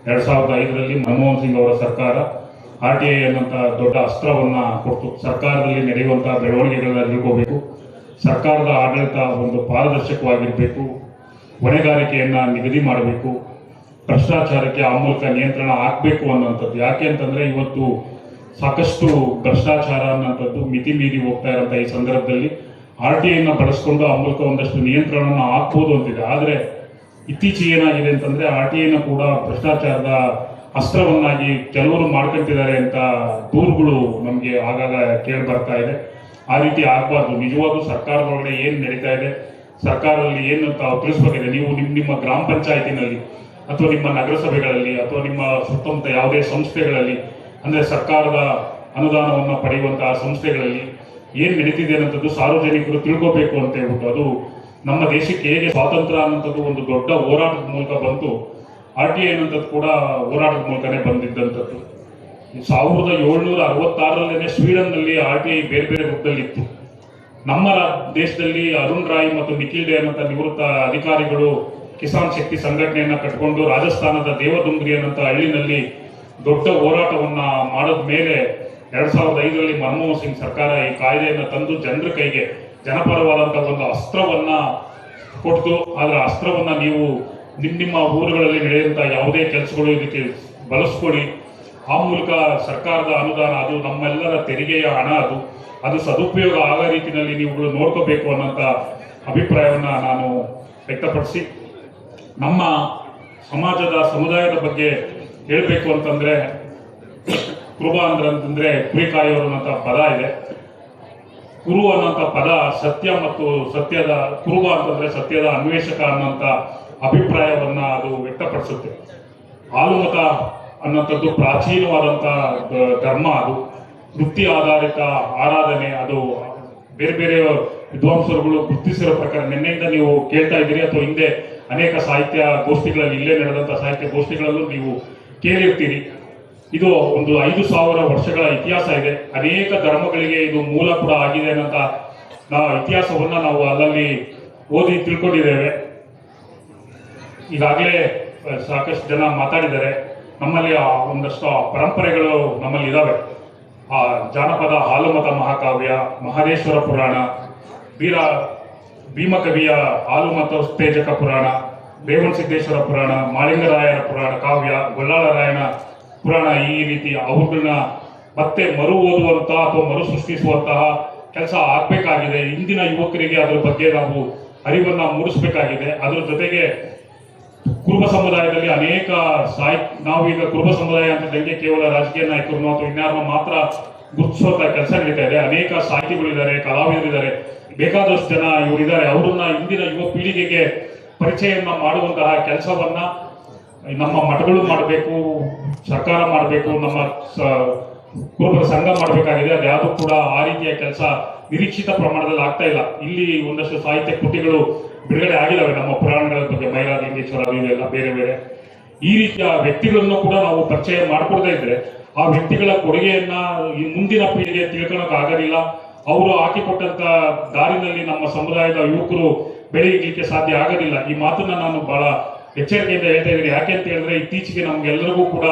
ಎರಡು ಸಾವಿರದ ಐದರಲ್ಲಿ ಮನಮೋಹನ್ ಸಿಂಗ್ ಅವರ ಸರ್ಕಾರ ಆರ್ ಟಿ ಐ ಅನ್ನೋಂಥ ದೊಡ್ಡ ಅಸ್ತ್ರವನ್ನ ಕೊಡ್ತು. ಸರ್ಕಾರದಲ್ಲಿ ನಡೆಯುವಂಥ ಬೆಳವಣಿಗೆಗಳನ್ನ ತಿಳ್ಕೋಬೇಕು. ಸರ್ಕಾರದ ಆಡಳಿತ ಒಂದು ಪಾರದರ್ಶಕವಾಗಿರಬೇಕು. ಹೊಣೆಗಾರಿಕೆಯನ್ನು ನಿಗದಿ ಮಾಡಬೇಕು. ಭ್ರಷ್ಟಾಚಾರಕ್ಕೆ ಆ ಮೂಲಕ ನಿಯಂತ್ರಣ ಹಾಕಬೇಕು ಅನ್ನೋಂಥದ್ದು ಯಾಕೆ ಅಂತಂದ್ರೆ ಇವತ್ತು ಸಾಕಷ್ಟು ಭ್ರಷ್ಟಾಚಾರ ಅನ್ನೋಂಥದ್ದು ಮಿತಿ ಮೀರಿ ಹೋಗ್ತಾ ಇರೋಂಥ ಈ ಸಂದರ್ಭದಲ್ಲಿ. ಆರ್ ಟಿ ಐನ ಬಳಸ್ಕೊಂಡು ಆ ಮೂಲಕ ಒಂದಷ್ಟು ನಿಯಂತ್ರಣವನ್ನು ಹಾಕ್ಬೋದು ಅಂತಿದೆ. ಆದರೆ ಇತ್ತೀಚೆಗೆ ಏನಾಗಿದೆ ಅಂತಂದ್ರೆ ಆರ್ ಟಿ ಐನ ಕೂಡ ಭ್ರಷ್ಟಾಚಾರದ ಅಸ್ತ್ರವನ್ನಾಗಿ ಕೆಲವರು ಮಾಡ್ಕೊತಿದ್ದಾರೆ ಅಂತ ದೂರುಗಳು ನಮಗೆ ಆಗಾಗ ಕೇಳಿ ಬರ್ತಾ ಇದೆ. ಆ ರೀತಿ ಆಗಬಾರ್ದು. ನಿಜವಾಗ್ಲೂ ಸರ್ಕಾರದೊಳಗಡೆ ಏನು ನಡೀತಾ ಇದೆ, ಸರ್ಕಾರದಲ್ಲಿ ಏನು ತಾವು ತಿಳಿಸ್ಬೇಕಿದೆ. ನೀವು ನಿಮ್ಮ ನಿಮ್ಮ ಗ್ರಾಮ ಪಂಚಾಯತಿನಲ್ಲಿ ಅಥವಾ ನಿಮ್ಮ ನಗರಸಭೆಗಳಲ್ಲಿ ಅಥವಾ ನಿಮ್ಮ ಸುತ್ತಮುತ್ತ ಯಾವುದೇ ಸಂಸ್ಥೆಗಳಲ್ಲಿ, ಅಂದರೆ ಸರ್ಕಾರದ ಅನುದಾನವನ್ನು ಪಡೆಯುವಂತಹ ಸಂಸ್ಥೆಗಳಲ್ಲಿ ಏನು ನಡೀತಿದೆ ಅನ್ನೋಂಥದ್ದು ಸಾರ್ವಜನಿಕರು ತಿಳ್ಕೋಬೇಕು ಅಂತ ಹೇಳ್ಬಿಟ್ಟು ಅದು ನಮ್ಮ ದೇಶಕ್ಕೆ ಹೇಗೆ ಸ್ವಾತಂತ್ರ್ಯ ಅನ್ನೋಂಥದ್ದು ಒಂದು ದೊಡ್ಡ ಹೋರಾಟದ ಮೂಲಕ ಬಂತು. ಆರ್ ಟಿ ಐ ಅನ್ನೋಂಥದ್ದು ಕೂಡ ಹೋರಾಟದ ಮೂಲಕನೇ ಬಂದಿದ್ದಂಥದ್ದು. ಸಾವಿರದ ಏಳ್ನೂರ ಅರವತ್ತಾರರಲ್ಲೇ ಸ್ವೀಡನ್ನಲ್ಲಿ ಆರ್ ಟಿ ಐ ಬೇರೆ ಬೇರೆ ರೂಪದಲ್ಲಿ ಇತ್ತು. ನಮ್ಮ ದೇಶದಲ್ಲಿ ಅರುಣ್ ರಾಯ್ ಮತ್ತು ನಿಖಿಲ್ ಡೇ ಅನ್ನೋಂಥ ನಿವೃತ್ತ ಅಧಿಕಾರಿಗಳು ಕಿಸಾನ್ ಶಕ್ತಿ ಸಂಘಟನೆಯನ್ನ ಕಟ್ಕೊಂಡು ರಾಜಸ್ಥಾನದ ದೇವದುಂಗ್ರಿ ಅನ್ನಂತ ಹಳ್ಳಿನಲ್ಲಿ ದೊಡ್ಡ ಹೋರಾಟವನ್ನ ಮಾಡಿದ ಮೇಲೆ ಎರಡ್ ಸಾವಿರದ ಐದರಲ್ಲಿ ಮನಮೋಹನ್ ಸಿಂಗ್ ಸರ್ಕಾರ ಈ ಕಾಯ್ದೆಯನ್ನ ತಂದು ಜನರ ಕೈಗೆ ಜನಪರವಾದಂತಹ ಒಂದು ಅಸ್ತ್ರವನ್ನ ಕೊಟ್ಟು ಆದರೆ ಅಸ್ತ್ರವನ್ನ ನೀವು ನಿಮ್ಮ ನಿಮ್ಮ ಊರುಗಳಲ್ಲಿ ನಡೆಯುವಂತಹ ಯಾವುದೇ ಕೆಲಸಗಳು ಇದಕ್ಕೆ ಬಳಸ್ಕೊಡಿ. ಆ ಮೂಲಕ ಸರ್ಕಾರದ ಅನುದಾನ ಅದು ನಮ್ಮೆಲ್ಲರ ತೆರಿಗೆಯ ಹಣ ಅದು. ಅದು ಸದುಪಯೋಗ ಆಗೋ ರೀತಿಯಲ್ಲಿ ನೀವುಗಳು ನೋಡ್ಕೋಬೇಕು ಅನ್ನೋಂಥ ಅಭಿಪ್ರಾಯವನ್ನ ನಾನು ವ್ಯಕ್ತಪಡಿಸಿ ನಮ್ಮ ಸಮಾಜದ ಸಮುದಾಯದ ಬಗ್ಗೆ ಹೇಳಬೇಕು ಅಂತಂದ್ರೆ, ಕುರುಬ ಅಂದ್ರೆ ಅಂತಂದ್ರೆ ಕುರಿ ಕಾಯೋರು ಅನ್ನೋಂಥ ಪದ ಇದೆ. ಕುರು ಅನ್ನೋಂಥ ಪದ ಸತ್ಯ ಮತ್ತು ಸತ್ಯದ, ಕುರುಬ ಅಂತಂದ್ರೆ ಸತ್ಯದ ಅನ್ವೇಷಕ ಅನ್ನೋಂಥ ಅಭಿಪ್ರಾಯವನ್ನ ಅದು ವ್ಯಕ್ತಪಡಿಸುತ್ತೆ. ಹಾಲುಮತ ಅನ್ನೋಂಥದ್ದು ಪ್ರಾಚೀನವಾದಂಥ ಧರ್ಮ ಅದು. ವೃತ್ತಿ ಆಧಾರಿತ ಆರಾಧನೆ ಅದು. ಬೇರೆ ಬೇರೆ ವಿದ್ವಾಂಸರುಗಳು ಗುರುತಿಸಿರೋ ಪ್ರಕಾರ ನಿನ್ನೆಯಿಂದ ನೀವು ಕೇಳ್ತಾ ಇದ್ದೀರಿ ಅಥವಾ ಹಿಂದೆ ಅನೇಕ ಸಾಹಿತ್ಯ ಗೋಷ್ಠಿಗಳಲ್ಲಿ ಇಲ್ಲೇ ನಡೆದಂಥ ಸಾಹಿತ್ಯ ಗೋಷ್ಠಿಗಳಲ್ಲೂ ನೀವು ಕೇಳಿರ್ತೀರಿ. ಇದು ಒಂದು ಐದು ಸಾವಿರ ವರ್ಷಗಳ ಇತಿಹಾಸ ಇದೆ. ಅನೇಕ ಧರ್ಮಗಳಿಗೆ ಇದು ಮೂಲ ಕೂಡ ಆಗಿದೆ ಅನ್ನೋಂಥ ನಾವು ಇತಿಹಾಸವನ್ನ ನಾವು ಅಲ್ಲಲ್ಲಿ ಓದಿ ತಿಳ್ಕೊಂಡಿದ್ದೇವೆ. ಈಗಾಗಲೇ ಸಾಕಷ್ಟು ಜನ ಮಾತಾಡಿದ್ದಾರೆ. ನಮ್ಮಲ್ಲಿ ಒಂದಷ್ಟು ಪರಂಪರೆಗಳು ನಮ್ಮಲ್ಲಿ ಇದ್ದಾವೆ ಆ ಜಾನಪದ ಹಾಲುಮತ ಮಹಾಕಾವ್ಯ, ಮಹದೇಶ್ವರ ಪುರಾಣ, ವೀರ ಭೀಮಕವಿಯ ಹಾಲುಮತ ಉತ್ತೇಜಕ ಪುರಾಣ ರೇವಣಸಿದ್ದೇಶ್ವರ ಪುರಾಣ ಮಾಳಿಂಗರಾಯನ ಪುರಾಣ, ಕಾವ್ಯ ಗೊಲ್ಲಾಳರಾಯನ ಪುರಾಣ ಈ ರೀತಿ ಅವುಗಳನ್ನ ಮತ್ತೆ ಮರು ಓದುವಂತಹ ಅಥವಾ ಮರು ಸೃಷ್ಟಿಸುವಂತಹ ಕೆಲಸ ಆಗ್ಬೇಕಾಗಿದೆ. ಇಂದಿನ ಯುವಕರಿಗೆ ಅದರ ಬಗ್ಗೆ ನಾವು ಅರಿವನ್ನ ಮೂಡಿಸಬೇಕಾಗಿದೆ. ಅದರ ಜೊತೆಗೆ ಕುರುಬ ಸಮುದಾಯದಲ್ಲಿ ಅನೇಕ ಸಾಹಿ ನಾವೀಗ ಕುರುಬ ಸಮುದಾಯ ಅಂತಂದಂಗೆ ಕೇವಲ ರಾಜಕೀಯ ನಾಯಕರನ್ನು ಅಥವಾ ಇನ್ಯಾರನ್ನ ಮಾತ್ರ ಗುರುತಿಸುವಂತಹ ಕೆಲಸ ನಡೀತಾ ಇದೆ. ಅನೇಕ ಸಾಹಿತಿಗಳಿದ್ದಾರೆ ಕಲಾವಿದರಿದ್ದಾರೆ ಬೇಕಾದಷ್ಟು ಜನ ಇವರಿದ್ದಾರೆ. ಅವರನ್ನ ಇಂದಿನ ಯುವ ಪೀಳಿಗೆಗೆ ಪರಿಚಯವನ್ನು ಮಾಡುವಂತಹ ಕೆಲಸವನ್ನ ನಮ್ಮ ಮಠಗಳು ಮಾಡಬೇಕು, ಸರ್ಕಾರ ಮಾಡಬೇಕು, ನಮ್ಮ ಕುರುಬರ ಸಂಘ ಮಾಡಬೇಕಾಗಿದೆ. ಅದ್ಯಾವುದು ಕೂಡ ಆ ರೀತಿಯ ಕೆಲಸ ನಿರೀಕ್ಷಿತ ಪ್ರಮಾಣದಲ್ಲಿ ಆಗ್ತಾ ಇಲ್ಲ. ಇಲ್ಲಿ ಒಂದಷ್ಟು ಸಾಹಿತ್ಯ ಕೃತಿಗಳು ಬಿಡುಗಡೆ ಆಗಿಲ್ಲವೆ ನಮ್ಮ ಪುರಾಣಗಳ ಬಗ್ಗೆ, ಮೈರಾ, ಲಿಂಗೇಶ್ವರ ಇವೆಲ್ಲ ಬೇರೆ ಬೇರೆ. ಈ ರೀತಿಯ ವ್ಯಕ್ತಿಗಳನ್ನು ಕೂಡ ನಾವು ಪರಿಚಯ ಮಾಡಿಕೊಡ್ತಾ ಇದ್ರೆ ಆ ವ್ಯಕ್ತಿಗಳ ಕೊಡುಗೆಯನ್ನ ಮುಂದಿನ ಪೀಳಿಗೆ ತಿಳ್ಕೊಳಕ್ ಆಗೋದಿಲ್ಲ. ಅವರು ಹಾಕಿಕೊಟ್ಟಂತ ದಾರಿನಲ್ಲಿ ನಮ್ಮ ಸಮುದಾಯದ ಯುವಕರು ಬೆಳೆಯಲಿಕ್ಕೆ ಸಾಧ್ಯ ಆಗೋದಿಲ್ಲ. ಈ ಮಾತನ್ನ ನಾನು ಬಹಳ ಎಚ್ಚರಿಕೆಯಿಂದ ಹೇಳ್ತಾ ಇದ್ದೀನಿ. ಯಾಕೆ ಅಂತ ಹೇಳಿದ್ರೆ ಇತ್ತೀಚೆಗೆ ನಮ್ಗೆಲ್ಲರಿಗೂ ಕೂಡ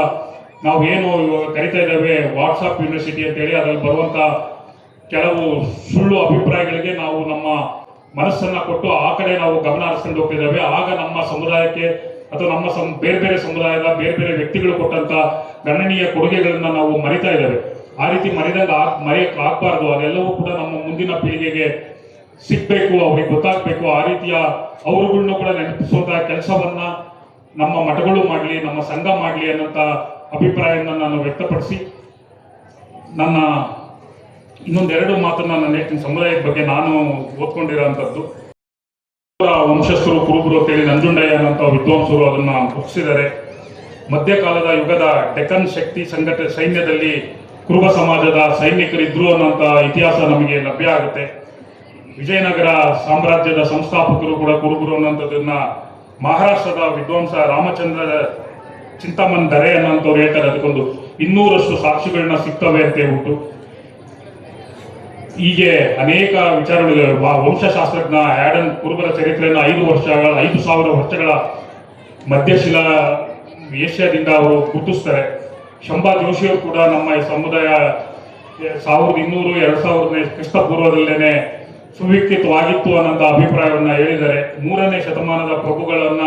ನಾವು ಏನು ಇವಾಗ ಕರಿತಾ ಇದ್ದೇವೆ ವಾಟ್ಸಾಪ್ ಯೂನಿವರ್ಸಿಟಿ ಅಂತ ಹೇಳಿ ಅದ್ರಲ್ಲಿ ಬರುವಂತ ಕೆಲವು ಸುಳ್ಳು ಅಭಿಪ್ರಾಯಗಳಿಗೆ ನಾವು ನಮ್ಮ ಮನಸ್ಸನ್ನ ಕೊಟ್ಟು ಆ ಕಡೆ ನಾವು ಗಮನ ಹರಿಸ್ಕೊಂಡು ಹೋಗ್ತಿದ್ದೇವೆ ಆಗ ನಮ್ಮ ಸಮುದಾಯಕ್ಕೆ ಅಥವಾ ನಮ್ಮ ಬೇರೆ ಬೇರೆ ಸಮುದಾಯದ ಬೇರೆ ಬೇರೆ ವ್ಯಕ್ತಿಗಳು ಕೊಟ್ಟಂತ ಗಣನೀಯ ಕೊಡುಗೆಗಳನ್ನ ನಾವು ಮರಿತಾ ಇದ್ದೇವೆ. ಆ ರೀತಿ ಮರಿದಂಗ ಮರೆಯಕ್ಕೆ ಮರೆಯಕ್ ಆಗ್ಬಾರ್ದು, ಅದೆಲ್ಲವೂ ಕೂಡ ನಮ್ಮ ಮುಂದಿನ ಪೀಳಿಗೆಗೆ ಸಿಗ್ಬೇಕು, ಅವ್ರಿಗೆ ಗೊತ್ತಾಗ್ಬೇಕು. ಆ ರೀತಿಯ ಅವರುಗಳನ್ನ ಕೂಡ ನೆನಪಿಸುವಂತಹ ಕೆಲಸವನ್ನ ನಮ್ಮ ಮಠಗಳು ಮಾಡಲಿ, ನಮ್ಮ ಸಂಘ ಮಾಡಲಿ ಅನ್ನೋಂಥ ಅಭಿಪ್ರಾಯವನ್ನು ನಾನು ವ್ಯಕ್ತಪಡಿಸಿ, ನನ್ನ ಇನ್ನೊಂದೆರಡು ಮಾತನ್ನ ನನ್ನ ಹೇಳ್ತೀನಿ ಸಮುದಾಯದ ಬಗ್ಗೆ ನಾನು ಓದ್ಕೊಂಡಿರೋಂಥದ್ದು. ವಂಶಸ್ಥರು, ಕುರುಬರು ಅಂತೇಳಿ ನಂಜುಂಡಯ್ಯ ಅನ್ನೋಂಥ ವಿದ್ವಾಂಸರು ಅದನ್ನ ಮುಗಿಸಿದ್ದಾರೆ ಮಧ್ಯಕಾಲದ ಯುಗದ ಡೆಕನ್ ಶಕ್ತಿ ಸಂಘಟ ಸೈನ್ಯದಲ್ಲಿ ಕುರುಬ ಸಮಾಜದ ಸೈನಿಕರಿದ್ರು ಅನ್ನೋಂಥ ಇತಿಹಾಸ ನಮಗೆ ಲಭ್ಯ ಆಗುತ್ತೆ. ವಿಜಯನಗರ ಸಾಮ್ರಾಜ್ಯದ ಸಂಸ್ಥಾಪಕರು ಕೂಡ ಕುರುಬರು ಅನ್ನೋಂಥದ್ದನ್ನ ಮಹಾರಾಷ್ಟ್ರದ ವಿದ್ವಾಂಸ ರಾಮಚಂದ್ರ ಚಿಂತಾಮನ್ ದರೆ ಅನ್ನೋಂಥವ್ರು ಹೇಳ್ತಾರೆ ಅದಕ್ಕೊಂದು ಇನ್ನೂರಷ್ಟು ಸಾಕ್ಷಿಗಳನ್ನ ಸಿಗ್ತವೆ ಅಂತ ಹೇಳ್ಬಿಟ್ಟು. ಹೀಗೆ ಅನೇಕ ವಿಚಾರಗಳಿವೆ ವ- ವಂಶಶಾಸ್ತ್ರಜ್ಞ ಆಡನ್ ಕುರುಬರ ಚರಿತ್ರೆಯನ್ನು ಐದು ವರ್ಷಗಳ, ಐದು ಸಾವಿರ ವರ್ಷಗಳ ಮಧ್ಯಶಿಲಾ ಏಷ್ಯಾದಿಂದ ಅವರು ಗುರುತಿಸ್ತಾರೆ. ಶಂಭಾ ಜೋಶಿಯವರು ಕೂಡ ನಮ್ಮ ಈ ಸಮುದಾಯ ಸಾವಿರದ ಇನ್ನೂರು, ಎರಡು ಸಾವಿರದ ಕ್ರಿಸ್ತ ಪೂರ್ವದಲ್ಲೇನೆ ಸುವಿಕೃತವಾಗಿತ್ತು ಅನ್ನೋಂಥ ಅಭಿಪ್ರಾಯವನ್ನು ಹೇಳಿದ್ದಾರೆ. ಮೂರನೇ ಶತಮಾನದ ಪ್ರಭುಗಳನ್ನ,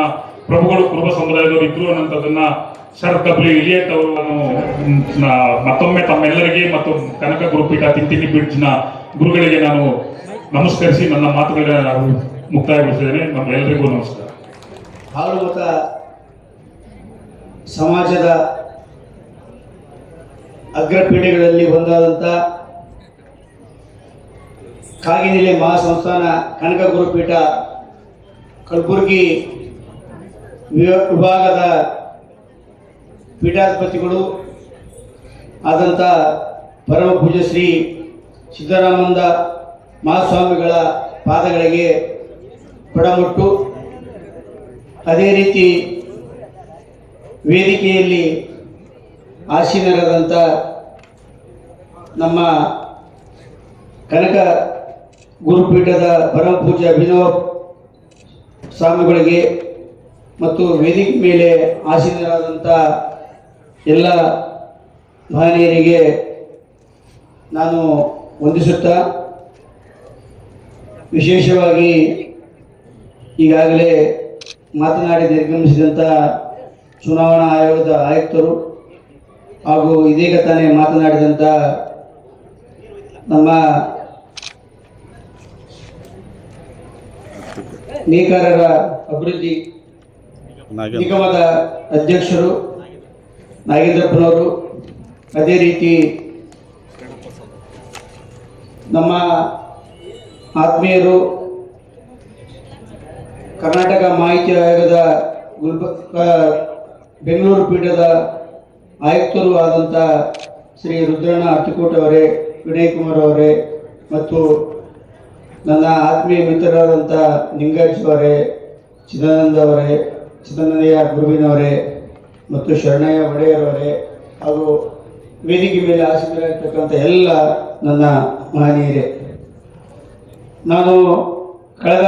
ಪ್ರಭುಗಳು ಕುರುಬ ಸಮುದಾಯದವರು ಇದ್ರು ಅನ್ನೋಂಥದ್ದನ್ನ ಸರ್ ಡಬ್ಲ್ಯೂ ಇಲಿಯಟ್ ಅವರು ಮತ್ತೊಮ್ಮೆ ತಮ್ಮೆಲ್ಲರಿಗೆ ಮತ್ತು ಕನಕ ಗುರುಪೀಠ ತಿಂತಿನಿ ಬ್ರಿಡ್ಜ್ನ ಗುರುಗಳಿಗೆ ನಾನು ನಮಸ್ಕರಿಸಿ ನನ್ನ ಮಾತುಗಳನ್ನ ನಾನು ಮುಕ್ತಾಯಗೊಳಿಸಿದ್ದೇನೆ. ನಮ್ಮೆಲ್ಲರಿಗೂ ನಮಸ್ಕಾರ. ಸಮಾಜದ ಅಗ್ರಪೀಠೆಗಳಲ್ಲಿ ಒಂದಾದಂಥ ಕಾಗಿನೆಲೆ ಮಹಾಸಂಸ್ಥಾನ ಕನಕ ಗುರುಪೀಠ, ಕಲಬುರಗಿ ವಿಭಾ- ವಿಭಾಗದ ಪೀಠಾಧಿಪತಿಗಳು ಆದಂಥ ಪರಮ ಪೂಜ್ಯ ಶ್ರೀ ಸಿದ್ದರಾಮಂದ ಮಹಾಸ್ವಾಮಿಗಳ ಪಾದಗಳಿಗೆ ಪಡಮುಟ್ಟು ಅದೇ ರೀತಿ ವೇದಿಕೆಯಲ್ಲಿ ಆಸೀನರಾದಂಥ ನಮ್ಮ ಕನಕ ಗುರುಪೀಠದ ಪರಮ ಪೂಜ್ಯ ಅಭಿನವ ಸ್ವಾಮಿಗಳಿಗೆ ಮತ್ತು ವೇದಿಕೆ ಮೇಲೆ ಆಸೀನರಾದಂಥ ಎಲ್ಲ ಮಹನೀಯರಿಗೆ ನಾನು ವಂದಿಸುತ್ತಾ, ವಿಶೇಷವಾಗಿ ಈಗಾಗಲೇ ಮಾತನಾಡಿ ನಿರ್ಗಮಿಸಿದಂಥ ಚುನಾವಣಾ ಆಯೋಗದ ಆಯುಕ್ತರು ಹಾಗೂ ಇದೀಗ ತಾನೇ ಮಾತನಾಡಿದಂತ ನಮ್ಮ ನೇಕಾರರ ಅಭಿವೃದ್ಧಿ ನಿಗಮದ ಅಧ್ಯಕ್ಷರು ನಾಗೇಂದ್ರಪ್ಪನವರು ಅದೇ ರೀತಿ ನಮ್ಮ ಆತ್ಮೀಯರು ಕರ್ನಾಟಕ ಮಾಹಿತಿ ಆಯೋಗದ ಗುಲ್ಬ ಬೆಂಗಳೂರು ಪೀಠದ ಆಯುಕ್ತರು ಆದಂಥ ಶ್ರೀ ರುದ್ರಣ್ಣ ಅತ್ತಿಕೋಟ್ ಅವರೇ, ವಿನಯ್ ಕುಮಾರ್ ಅವರೇ, ಮತ್ತು ನನ್ನ ಆತ್ಮೀಯ ಮಿತ್ರರಾದಂಥ ನಿಂಗಜ್ ಅವರೇ, ಚಿದಾನಂದ ಅವರೇ, ಚಿದಾನಂದಯ್ಯ ಗುರುವಿನವರೇ ಮತ್ತು ಶರಣಯ್ಯ ಒಡೆಯರ್ ಅವರೇ, ಹಾಗೂ ವೇದಿಕೆ ಮೇಲೆ ಆಸಕ್ತರಾಗಿರ್ತಕ್ಕಂಥ ಎಲ್ಲ ನನ್ನ ಮಹನೀಯರೇ. ನಾನು ಕಳೆದ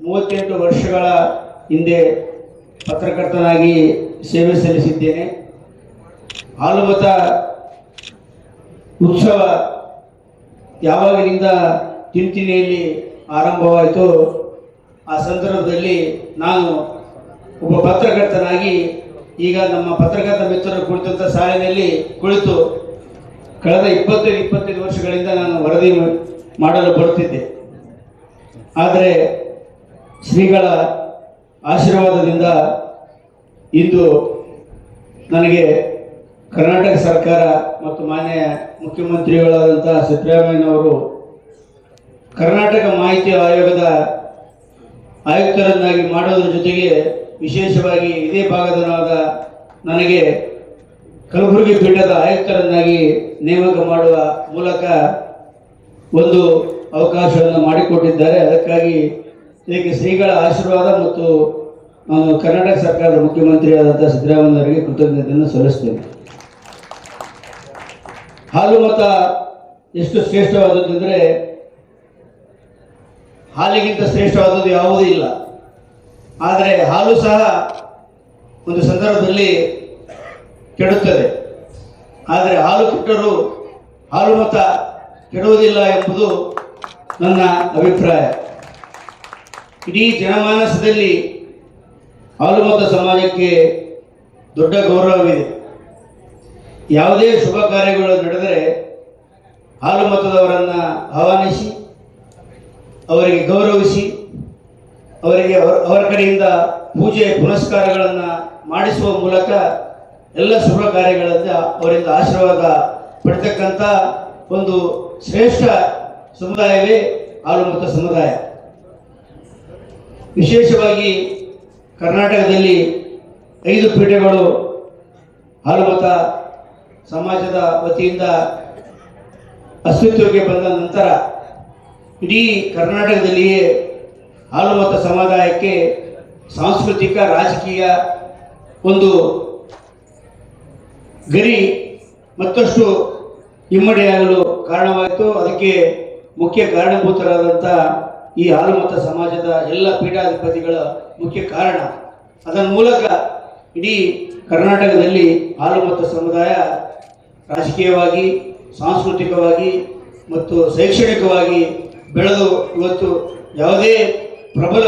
ಮೂವತ್ತೆಂಟು ವರ್ಷಗಳ ಹಿಂದೆ ಪತ್ರಕರ್ತನಾಗಿ ಸೇವೆ ಸಲ್ಲಿಸಿದ್ದೇನೆ. ಹಾಲುಮತ ಉತ್ಸವ ಯಾವಾಗಿನಿಂದ ತಿಂತಿನಿಯಲ್ಲಿ ಆರಂಭವಾಯಿತು ಆ ಸಂದರ್ಭದಲ್ಲಿ ನಾನು ಒಬ್ಬ ಪತ್ರಕರ್ತನಾಗಿ ಈಗ ನಮ್ಮ ಪತ್ರಕರ್ತ ಮಿತ್ರರು ಕುಳಿತಂಥ ಸಾಲಿನಲ್ಲಿ ಕುಳಿತು ಕಳೆದ ಇಪ್ಪತ್ತೈದು ಇಪ್ಪತ್ತೈದು ವರ್ಷಗಳಿಂದ ನಾನು ವರದಿ ಮಾಡಲು ಬರುತ್ತಿದ್ದೆ. ಆದರೆ ಶ್ರೀಗಳ ಆಶೀರ್ವಾದದಿಂದ ಇಂದು ನನಗೆ ಕರ್ನಾಟಕ ಸರ್ಕಾರ ಮತ್ತು ಮಾನ್ಯ ಮುಖ್ಯಮಂತ್ರಿಗಳಾದಂಥ ಸಿದ್ದರಾಮಯ್ಯನವರು ಕರ್ನಾಟಕ ಮಾಹಿತಿ ಆಯೋಗದ ಆಯುಕ್ತರನ್ನಾಗಿ ಮಾಡೋದ್ರ ಜೊತೆಗೆ ವಿಶೇಷವಾಗಿ ಇದೇ ಭಾಗದನಾದ ನನಗೆ ಕಲಬುರಗಿ ಪೀಠದ ಆಯುಕ್ತರನ್ನಾಗಿ ನೇಮಕ ಮಾಡುವ ಮೂಲಕ ಒಂದು ಅವಕಾಶವನ್ನು ಮಾಡಿಕೊಟ್ಟಿದ್ದಾರೆ. ಅದಕ್ಕಾಗಿ ಇದಕ್ಕೆ ಶ್ರೀಗಳ ಆಶೀರ್ವಾದ ಮತ್ತು ಕರ್ನಾಟಕ ಸರ್ಕಾರದ ಮುಖ್ಯಮಂತ್ರಿಯಾದಂಥ ಸಿದ್ದರಾಮಯ್ಯವರಿಗೆ ಕೃತಜ್ಞತೆಯನ್ನು ಸಲ್ಲಿಸ್ತೇನೆ. ಹಾಲು ಮತ ಎಷ್ಟು ಶ್ರೇಷ್ಠವಾದದ್ದೆಂದರೆ ಹಾಲಿಗಿಂತ ಶ್ರೇಷ್ಠವಾದದ್ದು ಯಾವುದೂ ಇಲ್ಲ. ಆದರೆ ಹಾಲು ಸಹ ಒಂದು ಸಂದರ್ಭದಲ್ಲಿ ಕೆಡುತ್ತದೆ. ಆದರೆ ಹಾಲು ಕೆಟ್ಟರೂ ಹಾಲು ಮತ ಕೆಡುವುದಿಲ್ಲ ಎಂಬುದು ನನ್ನ ಅಭಿಪ್ರಾಯ. ಇಡೀ ಜನಮಾನಸದಲ್ಲಿ ಹಾಲು ಮತ ಸಮಾಜಕ್ಕೆ ದೊಡ್ಡ ಗೌರವವಿದೆ. ಯಾವುದೇ ಶುಭ ಕಾರ್ಯಗಳು ನಡೆದರೆ ಹಾಲು ಮತದವರನ್ನು ಆಹ್ವಾನಿಸಿ, ಅವರಿಗೆ ಗೌರವಿಸಿ, ಅವರಿಗೆ ಅವರ ಕಡೆಯಿಂದ ಪೂಜೆ ಪುನಸ್ಕಾರಗಳನ್ನು ಮಾಡಿಸುವ ಮೂಲಕ ಎಲ್ಲ ಶುಭ ಕಾರ್ಯಗಳಿಂದ ಅವರಿಂದ ಆಶೀರ್ವಾದ ಪಡ್ತಕ್ಕಂಥ ಒಂದು ಶ್ರೇಷ್ಠ ಸಮುದಾಯವೇ ಹಾಲುಮತ ಸಮುದಾಯ. ವಿಶೇಷವಾಗಿ ಕರ್ನಾಟಕದಲ್ಲಿ ಐದು ಪೀಠಗಳು ಹಾಲುಮತ ಸಮಾಜದ ವತಿಯಿಂದ ಅಸ್ತಿತ್ವಕ್ಕೆ ಬಂದ ನಂತರ ಇಡೀ ಕರ್ನಾಟಕದಲ್ಲಿಯೇ ಹಾಲುಮತ ಸಮುದಾಯಕ್ಕೆ ಸಾಂಸ್ಕೃತಿಕ, ರಾಜಕೀಯ ಒಂದು ಗರಿ ಮತ್ತಷ್ಟು ಇಮ್ಮಡಿಯಾಗಲು ಕಾರಣವಾಯಿತು. ಅದಕ್ಕೆ ಮುಖ್ಯ ಕಾರಣಭೂತರಾದಂಥ ಈ ಹಾಲುಮತ ಸಮಾಜದ ಎಲ್ಲ ಪೀಠಾಧಿಪತಿಗಳ ಮುಖ್ಯ ಕಾರಣ. ಅದರ ಮೂಲಕ ಇಡೀ ಕರ್ನಾಟಕದಲ್ಲಿ ಹಾಲುಮತ ಸಮುದಾಯ ರಾಜಕೀಯವಾಗಿ, ಸಾಂಸ್ಕೃತಿಕವಾಗಿ ಮತ್ತು ಶೈಕ್ಷಣಿಕವಾಗಿ ಬೆಳೆದು ಇವತ್ತು ಯಾವುದೇ ಪ್ರಬಲ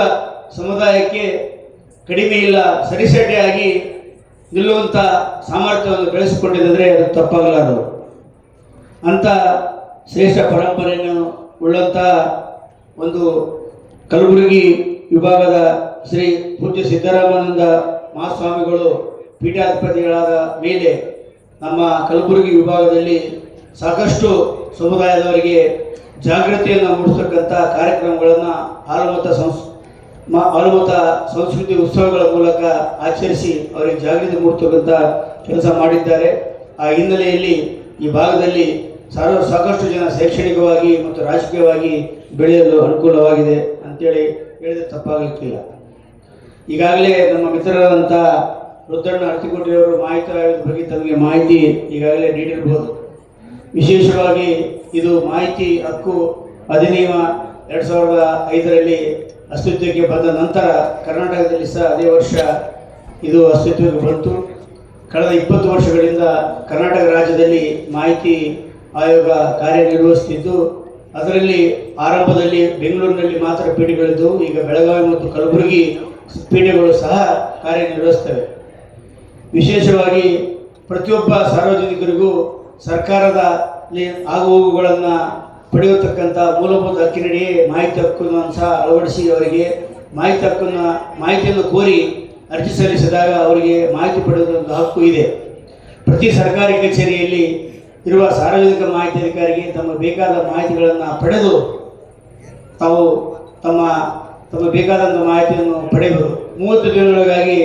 ಸಮುದಾಯಕ್ಕೆ ಕಡಿಮೆ ಇಲ್ಲ ಸರಿಸಡ್ಡೆಯಾಗಿ ನಿಲ್ಲುವಂಥ ಸಾಮರ್ಥ್ಯವನ್ನು ಬೆಳೆಸಿಕೊಂಡಿದ್ದರೆ ಅದು ತಪ್ಪಾಗಲಾರದು. ಅಂಥ ಶ್ರೇಷ್ಠ ಪರಂಪರೆಯನ್ನು ಉಳ್ಳಂಥ ಒಂದು ಕಲಬುರಗಿ ವಿಭಾಗದ ಶ್ರೀ ಪೂಜ್ಯ ಸಿದ್ದರಾಮಾನಂದ ಮಹಾಸ್ವಾಮಿಗಳು, ಪೀಠಾಧಿಪತಿಗಳಾದ ಮೇಲೆ ನಮ್ಮ ಕಲಬುರಗಿ ವಿಭಾಗದಲ್ಲಿ ಸಾಕಷ್ಟು ಸಮುದಾಯದವರಿಗೆ ಜಾಗೃತಿಯನ್ನು ಮೂಡಿಸ್ತಕ್ಕಂಥ ಕಾರ್ಯಕ್ರಮಗಳನ್ನು ಹಾಲುಮತ ಸಂಸ್, ಮ ಹಾಲುಮತ ಸಂಸ್ಕೃತಿ ಉತ್ಸವಗಳ ಮೂಲಕ ಆಚರಿಸಿ ಅವರಿಗೆ ಜಾಗೃತಿ ಮೂಡಿಸ್ತಕ್ಕಂಥ ಕೆಲಸ ಮಾಡಿದ್ದಾರೆ. ಆ ಹಿನ್ನೆಲೆಯಲ್ಲಿ ಈ ಭಾಗದಲ್ಲಿ ಸಾರ, ಸಾಕಷ್ಟು ಜನ ಶೈಕ್ಷಣಿಕವಾಗಿ ಮತ್ತು ರಾಜಕೀಯವಾಗಿ ಬೆಳೆಯಲು ಅನುಕೂಲವಾಗಿದೆ ಅಂತೇಳಿ ಹೇಳಿದ್ರೆ ತಪ್ಪಾಗಲಿಕ್ಕಿಲ್ಲ. ಈಗಾಗಲೇ ನಮ್ಮ ಮಿತ್ರರಾದಂಥ ರುದ್ರಣ್ಣ ಅರತಿಕೋಟೆಯವರು ಮಾಹಿತಿ ಆಯೋಗದ ಬಗ್ಗೆ ತಮಗೆ ಮಾಹಿತಿ ಈಗಾಗಲೇ ನೀಡಿರಬಹುದು ವಿಶೇಷವಾಗಿ ಇದು ಮಾಹಿತಿ ಹಕ್ಕು ಅಧಿನಿಯಮ ಎರಡು ಸಾವಿರದ ಐದರಲ್ಲಿ ಅಸ್ತಿತ್ವಕ್ಕೆ ಬಂದ ನಂತರ ಕರ್ನಾಟಕದಲ್ಲಿ ಸಹ ಅದೇ ವರ್ಷ ಇದು ಅಸ್ತಿತ್ವಕ್ಕೆ ಬಂತು. ಕಳೆದ ಇಪ್ಪತ್ತು ವರ್ಷಗಳಿಂದ ಕರ್ನಾಟಕ ರಾಜ್ಯದಲ್ಲಿ ಮಾಹಿತಿ ಆಯೋಗ ಕಾರ್ಯನಿರ್ವಹಿಸುತ್ತಿದ್ದು, ಅದರಲ್ಲಿ ಆರಂಭದಲ್ಲಿ ಬೆಂಗಳೂರಿನಲ್ಲಿ ಮಾತ್ರ ಪೀಠಗಳಿದ್ದವು, ಈಗ ಬೆಳಗಾವಿ ಮತ್ತು ಕಲಬುರಗಿ ಪೀಠಗಳು ಸಹ ಕಾರ್ಯನಿರ್ವಹಿಸ್ತವೆ ವಿಶೇಷವಾಗಿ ಪ್ರತಿಯೊಬ್ಬ ಸಾರ್ವಜನಿಕರಿಗೂ ಸರ್ಕಾರದ ಆಗುಹೋಗುಗಳನ್ನು ಪಡೆಯತಕ್ಕಂಥ ಮೂಲಭೂತ ಹಕ್ಕಿನಡಿಯೇ ಮಾಹಿತಿ ಹಕ್ಕನ್ನು ಸಹ ಅಳವಡಿಸಿ ಅವರಿಗೆ ಮಾಹಿತಿ ಹಕ್ಕನ್ನು, ಮಾಹಿತಿಯನ್ನು ಕೋರಿ ಅರ್ಜಿ ಸಲ್ಲಿಸಿದಾಗ ಅವರಿಗೆ ಮಾಹಿತಿ ಪಡೆಯುವಂಥ ಹಕ್ಕು ಇದೆ. ಪ್ರತಿ ಸರ್ಕಾರಿ ಕಚೇರಿಯಲ್ಲಿ ಇರುವ ಸಾರ್ವಜನಿಕ ಮಾಹಿತಿ ಅಧಿಕಾರಿಗೆ ತಮ್ಮ ಬೇಕಾದ ಮಾಹಿತಿಗಳನ್ನು ಪಡೆದು ತಾವು ತಮ್ಮ ತಮ್ಮ ಬೇಕಾದಂಥ ಮಾಹಿತಿಯನ್ನು ಪಡೆಯಬಹುದು. ಮೂವತ್ತು ದಿನಗಳಾಗಿ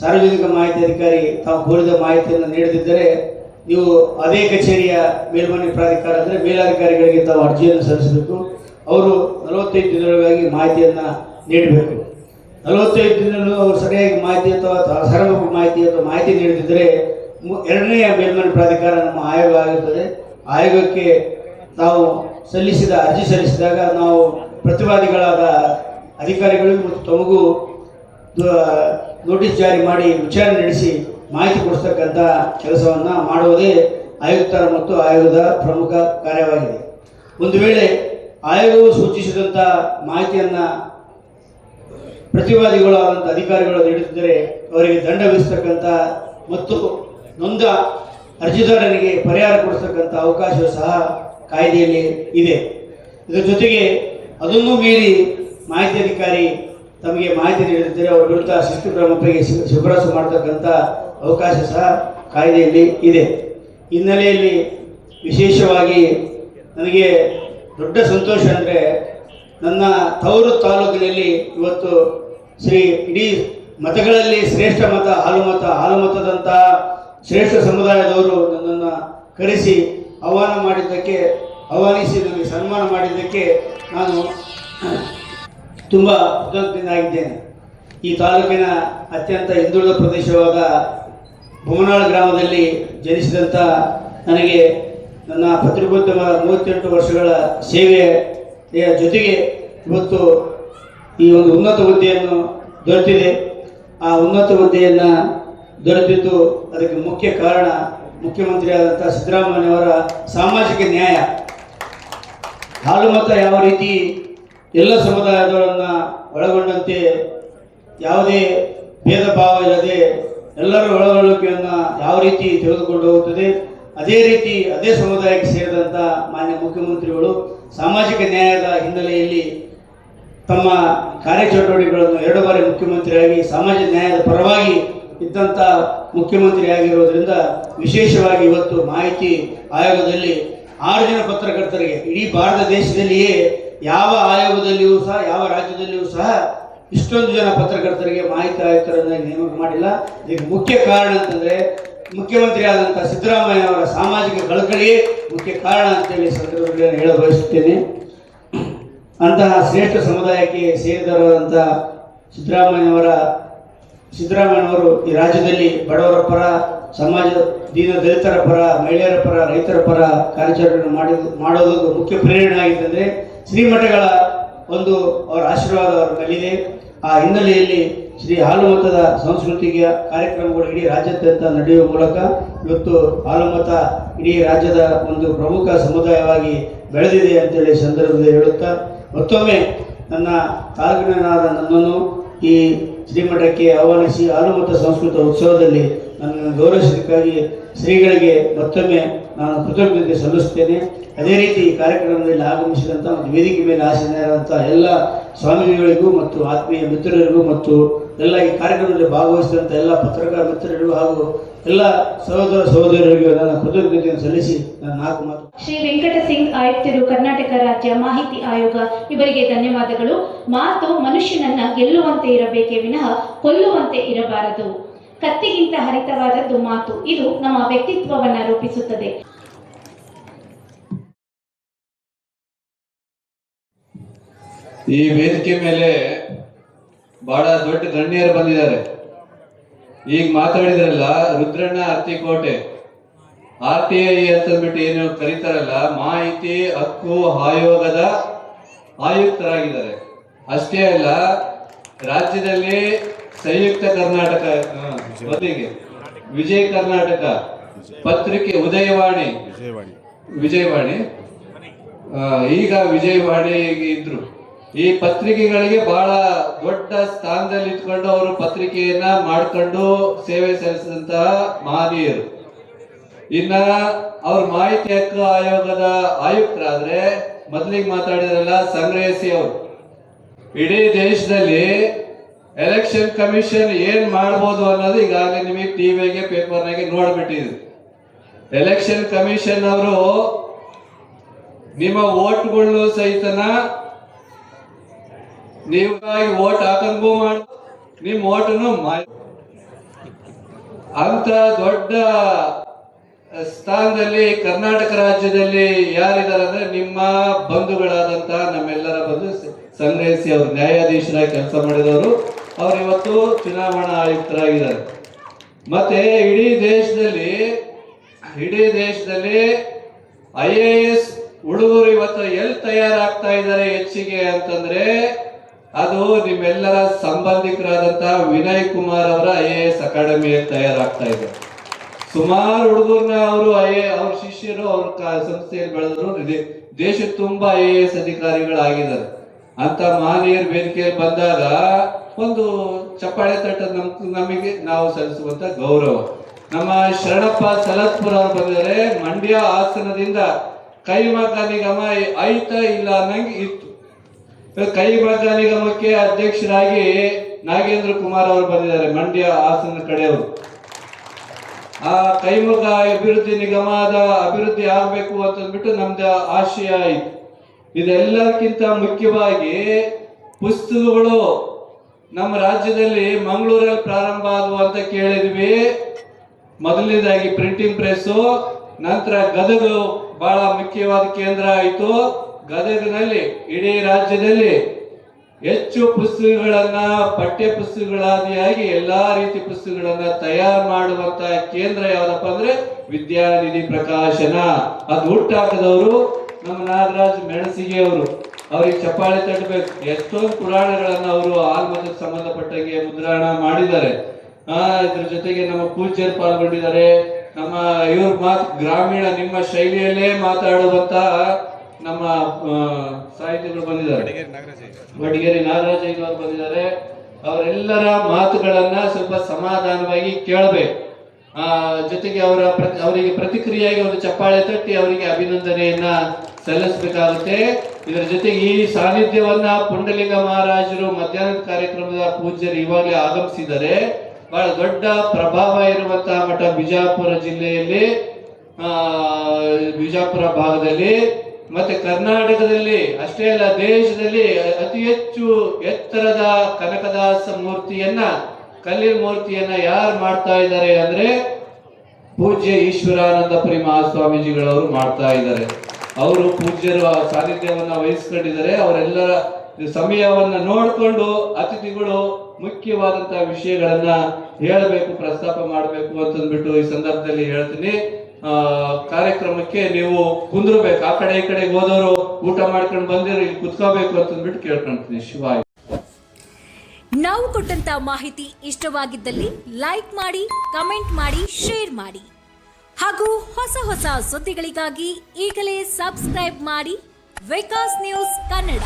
ಸಾರ್ವಜನಿಕ ಮಾಹಿತಿ ಅಧಿಕಾರಿ ತಾವು ಕೋರಿದ ಮಾಹಿತಿಯನ್ನು ನೀಡದಿದ್ದರೆ ನೀವು ಅದೇ ಕಚೇರಿಯ ಮೇಲ್ಮನೆ ಪ್ರಾಧಿಕಾರ ಅಂದರೆ ಮೇಲಾಧಿಕಾರಿಗಳಿಗೆ ತಾವು ಅರ್ಜಿಯನ್ನು ಸಲ್ಲಿಸಬೇಕು. ಅವರು ನಲವತ್ತೈದು ದಿನಗಳಿಗಾಗಿ ಮಾಹಿತಿಯನ್ನು ನೀಡಬೇಕು. ನಲವತ್ತೈದು ದಿನಗಳು ಅವರು ಸರಿಯಾಗಿ ಮಾಹಿತಿ ಅಥವಾ ಸಾರ್ವಜನಿಕ ಮಾಹಿತಿ ಅಥವಾ ಮಾಹಿತಿ ನೀಡದಿದ್ದರೆ ಎರಡನೆಯ ಮೇಲ್ಮನೆ ಪ್ರಾಧಿಕಾರ ನಮ್ಮ ಆಯೋಗ ಆಗಿರುತ್ತದೆ ಆಯೋಗಕ್ಕೆ ನಾವು ಸಲ್ಲಿಸಿದ, ಅರ್ಜಿ ಸಲ್ಲಿಸಿದಾಗ ನಾವು ಪ್ರತಿವಾದಿಗಳಾದ ಅಧಿಕಾರಿಗಳು ಮತ್ತು ತಮಗೂ ನೋಟಿಸ್ ಜಾರಿ ಮಾಡಿ ವಿಚಾರಣೆ ನಡೆಸಿ ಮಾಹಿತಿ ಕೊಡಿಸ್ತಕ್ಕಂಥ ಕೆಲಸವನ್ನು ಮಾಡುವುದೇ ಆಯುಕ್ತರ ಮತ್ತು ಆಯೋಗದ ಪ್ರಮುಖ ಕಾರ್ಯವಾಗಿದೆ. ಒಂದು ವೇಳೆ ಆಯೋಗವು ಸೂಚಿಸಿದಂಥ ಮಾಹಿತಿಯನ್ನು ಪ್ರತಿವಾದಿಗಳಾದಂಥ ಅಧಿಕಾರಿಗಳು ನೀಡುತ್ತಿದ್ದರೆ ಅವರಿಗೆ ದಂಡ ವಿಧಿಸ್ತಕ್ಕಂಥ ಮತ್ತು ನೊಂದ ಅರ್ಜಿದಾರರಿಗೆ ಪರಿಹಾರ ಕೊಡಿಸ್ತಕ್ಕಂಥ ಅವಕಾಶ ಸಹ ಕಾಯ್ದೆಯಲ್ಲಿ ಇದೆ. ಇದರ ಜೊತೆಗೆ ಅದನ್ನು ಮೀರಿ ಮಾಹಿತಿ ಅಧಿಕಾರಿ ತಮಗೆ ಮಾಹಿತಿ ನೀಡುತ್ತಿದ್ದರೆ ಅವರ ವಿರುದ್ಧ ಶಿಸ್ತು ಕ್ರಮ ಕೈಗೆ ಶಿಫಾರಸು ಮಾಡತಕ್ಕಂಥ ಅವಕಾಶ ಸಹ ಕಾಯ್ದೆಯಲ್ಲಿ ಇದೆ. ಹಿನ್ನೆಲೆಯಲ್ಲಿ ವಿಶೇಷವಾಗಿ ನನಗೆ ದೊಡ್ಡ ಸಂತೋಷ ಅಂದರೆ ನನ್ನ ತವರು ತಾಲೂಕಿನಲ್ಲಿ ಇವತ್ತು ಶ್ರೀ ಇಡೀ ಮತಗಳಲ್ಲಿ ಶ್ರೇಷ್ಠ ಮತ, ಹಾಲು ಮತ, ಹಾಲು ಮತದಂತಹ ಶ್ರೇಷ್ಠ ಸಮುದಾಯದವರು ನನ್ನನ್ನು ಕರೆಸಿ ಆಹ್ವಾನ ಮಾಡಿದ್ದಕ್ಕೆ, ಆಹ್ವಾನಿಸಿ, ನನಗೆ ಸನ್ಮಾನ ಮಾಡಿದ್ದಕ್ಕೆ ನಾನು ತುಂಬ ಕೃತಜ್ಞನಾಗಿದ್ದೇನೆ ಈ ತಾಲೂಕಿನ ಅತ್ಯಂತ ಹಿಂದುಳಿದ ಪ್ರದೇಶವಾದ ಬೊಮ್ಮನಾಳ್ ಗ್ರಾಮದಲ್ಲಿ ಜನಿಸಿದಂಥ ನನಗೆ ನನ್ನ ಪತ್ರಿಕೋದ್ಯಮ ಮೂವತ್ತೆಂಟು ವರ್ಷಗಳ ಸೇವೆಯ ಜೊತೆಗೆ ಇವತ್ತು ಈ ಒಂದು ಉನ್ನತ ಹುದ್ದೆಯನ್ನು ದೊರೆತಿದೆ. ಆ ಉನ್ನತ ಹುದ್ದೆಯನ್ನು ದೊರೆತಿದ್ದು ಅದಕ್ಕೆ ಮುಖ್ಯ ಕಾರಣ ಮುಖ್ಯಮಂತ್ರಿಯಾದಂಥ ಸಿದ್ದರಾಮಯ್ಯವರ ಸಾಮಾಜಿಕ ನ್ಯಾಯ. ಹಾಲು ಮತ ಯಾವ ರೀತಿ ಎಲ್ಲ ಸಮುದಾಯದವರನ್ನ ಒಳಗೊಂಡಂತೆ ಯಾವುದೇ ಭೇದ ಭಾವ ಇಲ್ಲದೆ ಎಲ್ಲರ ಒಳಗೊಳ್ಳುವಿಕೆಯನ್ನು ಯಾವ ರೀತಿ ತೆಗೆದುಕೊಂಡು ಹೋಗುತ್ತದೆ? ಅದೇ ರೀತಿ ಅದೇ ಸಮುದಾಯಕ್ಕೆ ಸೇರಿದಂಥ ಮಾನ್ಯ ಮುಖ್ಯಮಂತ್ರಿಗಳು ಸಾಮಾಜಿಕ ನ್ಯಾಯದ ಹಿನ್ನೆಲೆಯಲ್ಲಿ ತಮ್ಮ ಕಾರ್ಯಚಟುವಟಿಕೆಗಳನ್ನು ಎರಡು ಬಾರಿ ಮುಖ್ಯಮಂತ್ರಿಯಾಗಿ, ಸಾಮಾಜಿಕ ನ್ಯಾಯದ ಪರವಾಗಿ ಇದ್ದಂಥ ಮುಖ್ಯಮಂತ್ರಿ ಆಗಿರೋದ್ರಿಂದ ವಿಶೇಷವಾಗಿ ಇವತ್ತು ಮಾಹಿತಿ ಆಯೋಗದಲ್ಲಿ ಆರು ಜನ ಪತ್ರಕರ್ತರಿಗೆ ಇಡೀ ಭಾರತ ದೇಶದಲ್ಲಿಯೇ ಯಾವ ಆಯೋಗದಲ್ಲಿಯೂ ಸಹ, ಯಾವ ರಾಜ್ಯದಲ್ಲಿಯೂ ಸಹ ಇಷ್ಟೊಂದು ಜನ ಪತ್ರಕರ್ತರಿಗೆ ಮಾಹಿತಿ ಆಯುಕ್ತರನ್ನ ನೇಮಕ ಮಾಡಿಲ್ಲ. ಇದಕ್ಕೆ ಮುಖ್ಯ ಕಾರಣ ಅಂತಂದ್ರೆ ಮುಖ್ಯಮಂತ್ರಿ ಆದಂಥ ಸಿದ್ದರಾಮಯ್ಯ ಅವರ ಸಾಮಾಜಿಕ ಕಳಕಳಿಯೇ ಮುಖ್ಯ ಕಾರಣ ಅಂತೇಳಿ ಸಂದರ್ಭದಲ್ಲಿ ಹೇಳ ಬಯಸುತ್ತೇನೆ. ಅಂತಹ ಶ್ರೇಷ್ಠ ಸಮುದಾಯಕ್ಕೆ ಸೇರಿದವರಾದಂಥ ಸಿದ್ದರಾಮಯ್ಯವರ ಸಿದ್ದರಾಮಯ್ಯನವರು ಈ ರಾಜ್ಯದಲ್ಲಿ ಬಡವರ ಪರ ಸಮಾಜ ದೀನ ದಲಿತರ ಪರ, ಮಹಿಳೆಯರ ಪರ, ರೈತರ ಪರ ಕಾರ್ಯಾಚರಣೆ ಮಾಡಿ ಮಾಡೋದು ಮುಖ್ಯ ಪ್ರೇರಣೆ ಆಗಿತ್ತಂದರೆ ಶ್ರೀಮಠಗಳ ಒಂದು ಅವರ ಆಶೀರ್ವಾದ ಅವರ ಮೇಲಿದೆ. ಆ ಹಿನ್ನೆಲೆಯಲ್ಲಿ ಶ್ರೀ ಹಾಲುಮತದ ಸಾಂಸ್ಕೃತಿಕ ಕಾರ್ಯಕ್ರಮಗಳು ಇಡೀ ರಾಜ್ಯಾದ್ಯಂತ ನಡೆಯುವ ಮೂಲಕ ಇವತ್ತು ಹಾಲುಮತ ಇಡೀ ರಾಜ್ಯದ ಒಂದು ಪ್ರಮುಖ ಸಮುದಾಯವಾಗಿ ಬೆಳೆದಿದೆ ಅಂತೇಳಿ ಸಂದರ್ಭದಲ್ಲಿ ಹೇಳುತ್ತಾ, ಮತ್ತೊಮ್ಮೆ ನನ್ನ ತಾಲೂಕಿನಾದ ನನ್ನನ್ನು ಈ ಶ್ರೀಮಠಕ್ಕೆ ಆಹ್ವಾನಿಸಿ ಹಾಲುಮತ ಸಂಸ್ಕೃತ ಉತ್ಸವದಲ್ಲಿ ನನ್ನನ್ನು ಗೌರವಿಸಿದ್ದಕ್ಕಾಗಿ ಶ್ರೀಗಳಿಗೆ ಮತ್ತೊಮ್ಮೆ ನಾನು ಕೃತಜ್ಞತೆ ಸಲ್ಲಿಸುತ್ತೇನೆ. ಅದೇ ರೀತಿ ಈ ಕಾರ್ಯಕ್ರಮದಲ್ಲಿ ಆಗಮಿಸಿದಂಥ ಮತ್ತು ವೇದಿಕೆ ಮೇಲೆ ಆಸೀನರಾದಂಥ ಎಲ್ಲ ಸ್ವಾಮಿಗಳಿಗೂ ಮತ್ತು ಆತ್ಮೀಯ ಮಿತ್ರರಿಗೂ ಮತ್ತು ಎಲ್ಲ ಈ ಕಾರ್ಯಕ್ರಮದಲ್ಲಿ ಭಾಗವಹಿಸಿದಂಥ ಎಲ್ಲ ಪತ್ರಕಾರ ಮಿತ್ರರಿಗೂ ಹಾಗೂ ಎಲ್ಲ ಸಹೋದರ ಸಹೋದರರಿಗೂ ನನ್ನ ಕೃತಜ್ಞತೆಯನ್ನು ಸಲ್ಲಿಸಿ ನನ್ನ ನಾಲ್ಕು ಮಾತು. ಶ್ರೀ ವೆಂಕಟ ಸಿಂಗ್ ಆಯುಕ್ತರು ಕರ್ನಾಟಕ ರಾಜ್ಯ ಮಾಹಿತಿ ಆಯೋಗ, ಇವರಿಗೆ ಧನ್ಯವಾದಗಳು. ಮಾತು ಮನುಷ್ಯನನ್ನ ಗೆಲ್ಲುವಂತೆ ಇರಬೇಕೇ ವಿನಃ ಕೊಲ್ಲುವಂತೆ ಇರಬಾರದು. ಕತ್ತಿಗಿಂತ ಹರಿತವಾದದ್ದು ಮಾತು. ಇದು ನಮ್ಮ ವ್ಯಕ್ತಿತ್ವವನ್ನ ರೂಪಿಸುತ್ತದೆ. ಈ ವೇದಿಕೆ ಮೇಲೆ ಬಹಳ ದೊಡ್ಡ ಗಣ್ಯರು ಬಂದಿದ್ದಾರೆ. ಈಗ ಮಾತಾಡಿದ್ರಲ್ಲ, Rudranna Attikote R T I ಅಂತಂದ್ಬಿಟ್ಟು ಏನು ಕರೀತಾರಲ್ಲ, ಮಾಹಿತಿ, ಹಕ್ಕು, ಆಯೋಗದ ಆಯುಕ್ತರಾಗಿದ್ದಾರೆ. ಅಷ್ಟೇ ಅಲ್ಲ, ರಾಜ್ಯದಲ್ಲಿ ಸಂಯುಕ್ತ ಕರ್ನಾಟಕ ಮೊದಲಿಗೆ ವಿಜಯ ಕರ್ನಾಟಕ ಪತ್ರಿಕೆ ಉದಯವಾಣಿ. ವಿಜಯವಾಣಿ. ಈಗ ವಿಜಯವಾಣಿ ಇದ್ರು. ಈ ಪತ್ರಿಕೆಗಳಿಗೆ ಬಹಳ ದೊಡ್ಡ ಸ್ಥಾನದಲ್ಲಿ ಇಟ್ಕೊಂಡು ಅವರು ಪತ್ರಿಕೆಯನ್ನ ಮಾಡ್ಕೊಂಡು ಸೇವೆ ಸಲ್ಲಿಸಿದಂತಹ ಮಹನೀಯರು. ಇನ್ನ ಅವ್ರ ಮಾಹಿತಿ ಹಕ್ಕು ಆಯೋಗದ ಆಯುಕ್ತರಾದ್ರೆ ಮೊದಲಿಗೆ ಮಾತಾಡಿದ್ರಲ್ಲ ಸಂಗ್ರಹಿಸಿ ಅವರು. ಇಡೀ ದೇಶದಲ್ಲಿ ಎಲೆಕ್ಷನ್ ಕಮಿಷನ್ ಏನ್ ಮಾಡ್ಬೋದು ಅನ್ನೋದು ಈಗಾಗಲೇ ನಿಮಗೆ ಟಿವಿಗೆ ಪೇಪರ್ನಾಗೆ ನೋಡ್ಬಿಟ್ಟಿದ್ರು ಎಲೆಕ್ಷನ್ ಕಮಿಷನ್ ಅವರು ನಿಮ್ಮ ಓಟ್ಗಳನ್ನು ಸಹಿತನ ನೀವಾಗಿ ಓಟ್ ಹಾಕಂಗೂ ಮಾಡ, ನಿಮ್ಮ ಓಟನ್ನು ಅಂತ ದೊಡ್ಡ ಸ್ಥಾನದಲ್ಲಿ ಕರ್ನಾಟಕ ರಾಜ್ಯದಲ್ಲಿ ಯಾರಿದ್ದಾರೆ ಅಂದ್ರೆ ನಿಮ್ಮ ಬಂಧುಗಳಾದಂತಹ ನಮ್ಮೆಲ್ಲರ ಬಂಧು ಸಂಗ್ರಹಿಸಿ ಅವರು ನ್ಯಾಯಾಧೀಶರಾಗಿ ಕೆಲಸ ಮಾಡಿದವರು. ಅವ್ರು ಇವತ್ತು ಚುನಾವಣಾ ಆಯುಕ್ತರಾಗಿದ್ದಾರೆ. ಮತ್ತೆ ಇಡೀ ದೇಶದಲ್ಲಿ ಇಡೀ ದೇಶದಲ್ಲಿ ಐ ಎ ಎಸ್ ಹುಡುಗರು ಇವತ್ತು ಎಲ್ಲಿ ತಯಾರಾಗ್ತಾ ಇದ್ದಾರೆ ಹೆಚ್ಚಿಗೆ ಅಂತಂದ್ರೆ, ಅದು ನಿಮ್ಮೆಲ್ಲರ ಸಂಬಂಧಿಕರಾದಂತಹ ವಿನಯ್ ಕುಮಾರ್ ಅವರ ಐ ಎ ಎಸ್ ಅಕಾಡೆಮಿಯಲ್ಲಿ ತಯಾರಾಗ್ತಾ ಇದೆ. ಸುಮಾರು ಹುಡುಗರನ್ನ ಅವರು ಐ ಎ, ಅವ್ರ ಶಿಷ್ಯರು ಅವ್ರ ಸಂಸ್ಥೆಯಲ್ಲಿ ಬೆಳೆದ್ರು ದೇಶದ ತುಂಬಾ ಐ ಎ ಎಸ್ ಅಧಿಕಾರಿಗಳಾಗಿದ್ದಾರೆ. ಅಂತ ಮಹನೀಯರ ವೇದಿಕೆಯಲ್ಲಿ ಬಂದಾಗ ಒಂದು ಚಪ್ಪಾಳೆ ತಟ್ಟ ನಮ್, ನಮಗೆ ನಾವು ಸಲ್ಲಿಸುವಂತ ಗೌರವ. ನಮ್ಮ ಶರಣಪ್ಪ ಸಲತ್ಪುರ ಅವರು ಬಂದರೆ ಮಂಡ್ಯ ಆಸನದಿಂದ ಕೈಮಗ್ಗ ನಿಗಮ ಐತ ಇಲ್ಲ ಅನ್ನಂಗೆ ಇತ್ತು. ಕೈಮಗ್ಗ ನಿಗಮಕ್ಕೆ ಅಧ್ಯಕ್ಷರಾಗಿ ನಾಗೇಂದ್ರ ಕುಮಾರ್ ಅವರು ಬಂದಿದ್ದಾರೆ, ಮಂಡ್ಯ ಆಸನ ಕಡೆಯವರು. ಆ ಕೈಮಗ್ಗ ಅಭಿವೃದ್ಧಿ ನಿಗಮದ ಅಭಿವೃದ್ಧಿ ಆಗಬೇಕು ಅಂತಂದ್ಬಿಟ್ಟು ನಮ್ದು ಆಶಯ ಆಯ್ತು. ಇದೆಲ್ಲಕ್ಕಿಂತ ಮುಖ್ಯವಾಗಿ ಪುಸ್ತಕಗಳು ನಮ್ಮ ರಾಜ್ಯದಲ್ಲಿ ಮಂಗಳೂರಲ್ಲಿ ಪ್ರಾರಂಭ ಆದವು ಅಂತ ಕೇಳಿದ್ವಿ. ಮೊದಲನೇದಾಗಿ ಪ್ರಿಂಟಿಂಗ್ ಪ್ರೆಸ್ಸು ನಂತರ ಗದಗ ಬಹಳ ಮುಖ್ಯವಾದ ಕೇಂದ್ರ ಆಯಿತು. ಗದಗಿನಲ್ಲಿ, ಇಡೀ ರಾಜ್ಯದಲ್ಲಿ ಹೆಚ್ಚು ಪುಸ್ತಕಗಳನ್ನ, ಪಠ್ಯ ಪುಸ್ತಕಗಳಾದಿಯಾಗಿ ಎಲ್ಲಾ ರೀತಿ ಪುಸ್ತಕಗಳನ್ನ ತಯಾರು ಮಾಡುವಂತ ಕೇಂದ್ರ ಯಾವ್ದಪ್ಪ ಅಂದ್ರೆ ವಿದ್ಯಾನಿಧಿ ಪ್ರಕಾಶನ. ಅದು ಹುಟ್ಟಾಕದವರು ನಮ್ಮ ನಾಗರಾಜ್ ಮೆಣಸಿಗೆ ಅವರು ಅವ್ರಿಗೆ ಚಪ್ಪಾಳೆ ತಟ್ಟಬೇಕು. ಎಷ್ಟೊಂದು ಪುರಾಣಗಳನ್ನು ಅವರು ಆಲ್ಮತಕ್ಕೆ ಸಂಬಂಧಪಟ್ಟಂಗೆ ಮುದ್ರಣ ಮಾಡಿದ್ದಾರೆ. ಆ ಇದ್ರ ಜೊತೆಗೆ ನಮ್ಮ ಪೂಜ್ಯರು ಪಾಲ್ಗೊಂಡಿದ್ದಾರೆ. ನಮ್ಮ ಇವ್ರ ಮಾತು ಗ್ರಾಮೀಣ ನಿಮ್ಮ ಶೈಲಿಯಲ್ಲೇ ಮಾತಾಡುವಂತ ನಮ್ಮ ಸಾಹಿತಿಗಳು ಬಂದಿದ್ದಾರೆ. ವಡಗೇರಿ ನಾಗರಾಜ ಅವರು ಬಂದಿದ್ದಾರೆ. ಅವರೆಲ್ಲರ ಮಾತುಗಳನ್ನ ಸ್ವಲ್ಪ ಸಮಾಧಾನವಾಗಿ ಕೇಳಬೇಕು. ಆ ಜೊತೆಗೆ ಅವರ ಅವರಿಗೆ ಪ್ರತಿಕ್ರಿಯೆಯಾಗಿ ಒಂದು ಚಪ್ಪಾಳೆ ತಟ್ಟಿ ಅವರಿಗೆ ಅಭಿನಂದನೆಯನ್ನ ಸಲ್ಲಿಸಬೇಕಾಗುತ್ತೆ. ಇದರ ಜೊತೆಗೆ ಈ ಸಾನ್ನಿಧ್ಯವನ್ನ ಪುಂಡಲಿಂಗ ಮಹಾರಾಜರು ಮಧ್ಯಾಹ್ನದ ಕಾರ್ಯಕ್ರಮದ ಪೂಜ್ಯರು ಇವಾಗಲೇ ಆಗಮಿಸಿದ್ದಾರೆ. ಬಹಳ ದೊಡ್ಡ ಪ್ರಭಾವ ಇರುವಂತಹ ಮಠ ಬಿಜಾಪುರ ಜಿಲ್ಲೆಯಲ್ಲಿ, ಆ, ಬಿಜಾಪುರ ಭಾಗದಲ್ಲಿ, ಮತ್ತೆ ಕರ್ನಾಟಕದಲ್ಲಿ ಅಷ್ಟೇ ಅಲ್ಲ, ದೇಶದಲ್ಲಿ ಅತಿ ಹೆಚ್ಚು ಎತ್ತರದ ಕನಕದಾಸ ಮೂರ್ತಿಯನ್ನ, ಕಲ್ಲಿನ ಮೂರ್ತಿಯನ್ನ ಯಾರು ಮಾಡ್ತಾ ಇದ್ದಾರೆ ಅಂದ್ರೆ ಪೂಜ್ಯ ಈಶ್ವರಾನಂದ ಪುರಿ ಮಹಾಸ್ವಾಮೀಜಿಗಳವರು ಮಾಡ್ತಾ ಇದ್ದಾರೆ. ಅವರು ಪೂಜ್ಯರ ಸಾನ್ನಿಧ್ಯವನ್ನ ವಹಿಸ್ಕೊಂಡಿದ್ದಾರೆ. ಅವರೆಲ್ಲರ ಸಮಯವನ್ನ ನೋಡಿಕೊಂಡು ಅತಿಥಿಗಳು ಮುಖ್ಯವಾದಂತ ವಿಷಯಗಳನ್ನ ಹೇಳಬೇಕು, ಪ್ರಸ್ತಾಪ ಮಾಡಬೇಕು ಅಂತಂದ್ಬಿಟ್ಟು ಈ ಸಂದರ್ಭದಲ್ಲಿ ಹೇಳ್ತೀನಿ. ಕಾರ್ಯಕ್ರಮಕ್ಕೆ ನೀವು ಕುಂದ್ರಬೇಕು. ಆ ಕಡೆ ಈ ಕಡೆ ಹೋದವರು ಊಟ ಮಾಡ್ಕೊಂಡು ಬಂದಿರೋ, ಇಲ್ಲಿ ಕುತ್ಕೋಬೇಕು ಅಂತಂದ್ಬಿಟ್ಟು ಕೇಳ್ಕೊಂತೀನಿ. ಶಿವಾಯ. ನಾವು ಕೊಟ್ಟಂತ ಮಾಹಿತಿ ಇಷ್ಟವಾಗಿದ್ದಲ್ಲಿ ಲೈಕ್ ಮಾಡಿ ಕಮೆಂಟ್ ಮಾಡಿ ಶೇರ್ ಮಾಡಿ. ಹಾಗೂ ಹೊಸ ಹೊಸ ಸುದ್ದಿಗಳಿಗಾಗಿ ಈಗಲೇ ಸಬ್ಸ್ಕ್ರೈಬ್ ಮಾಡಿ ವಿಕಾಸ್ ನ್ಯೂಸ್ ಕನ್ನಡ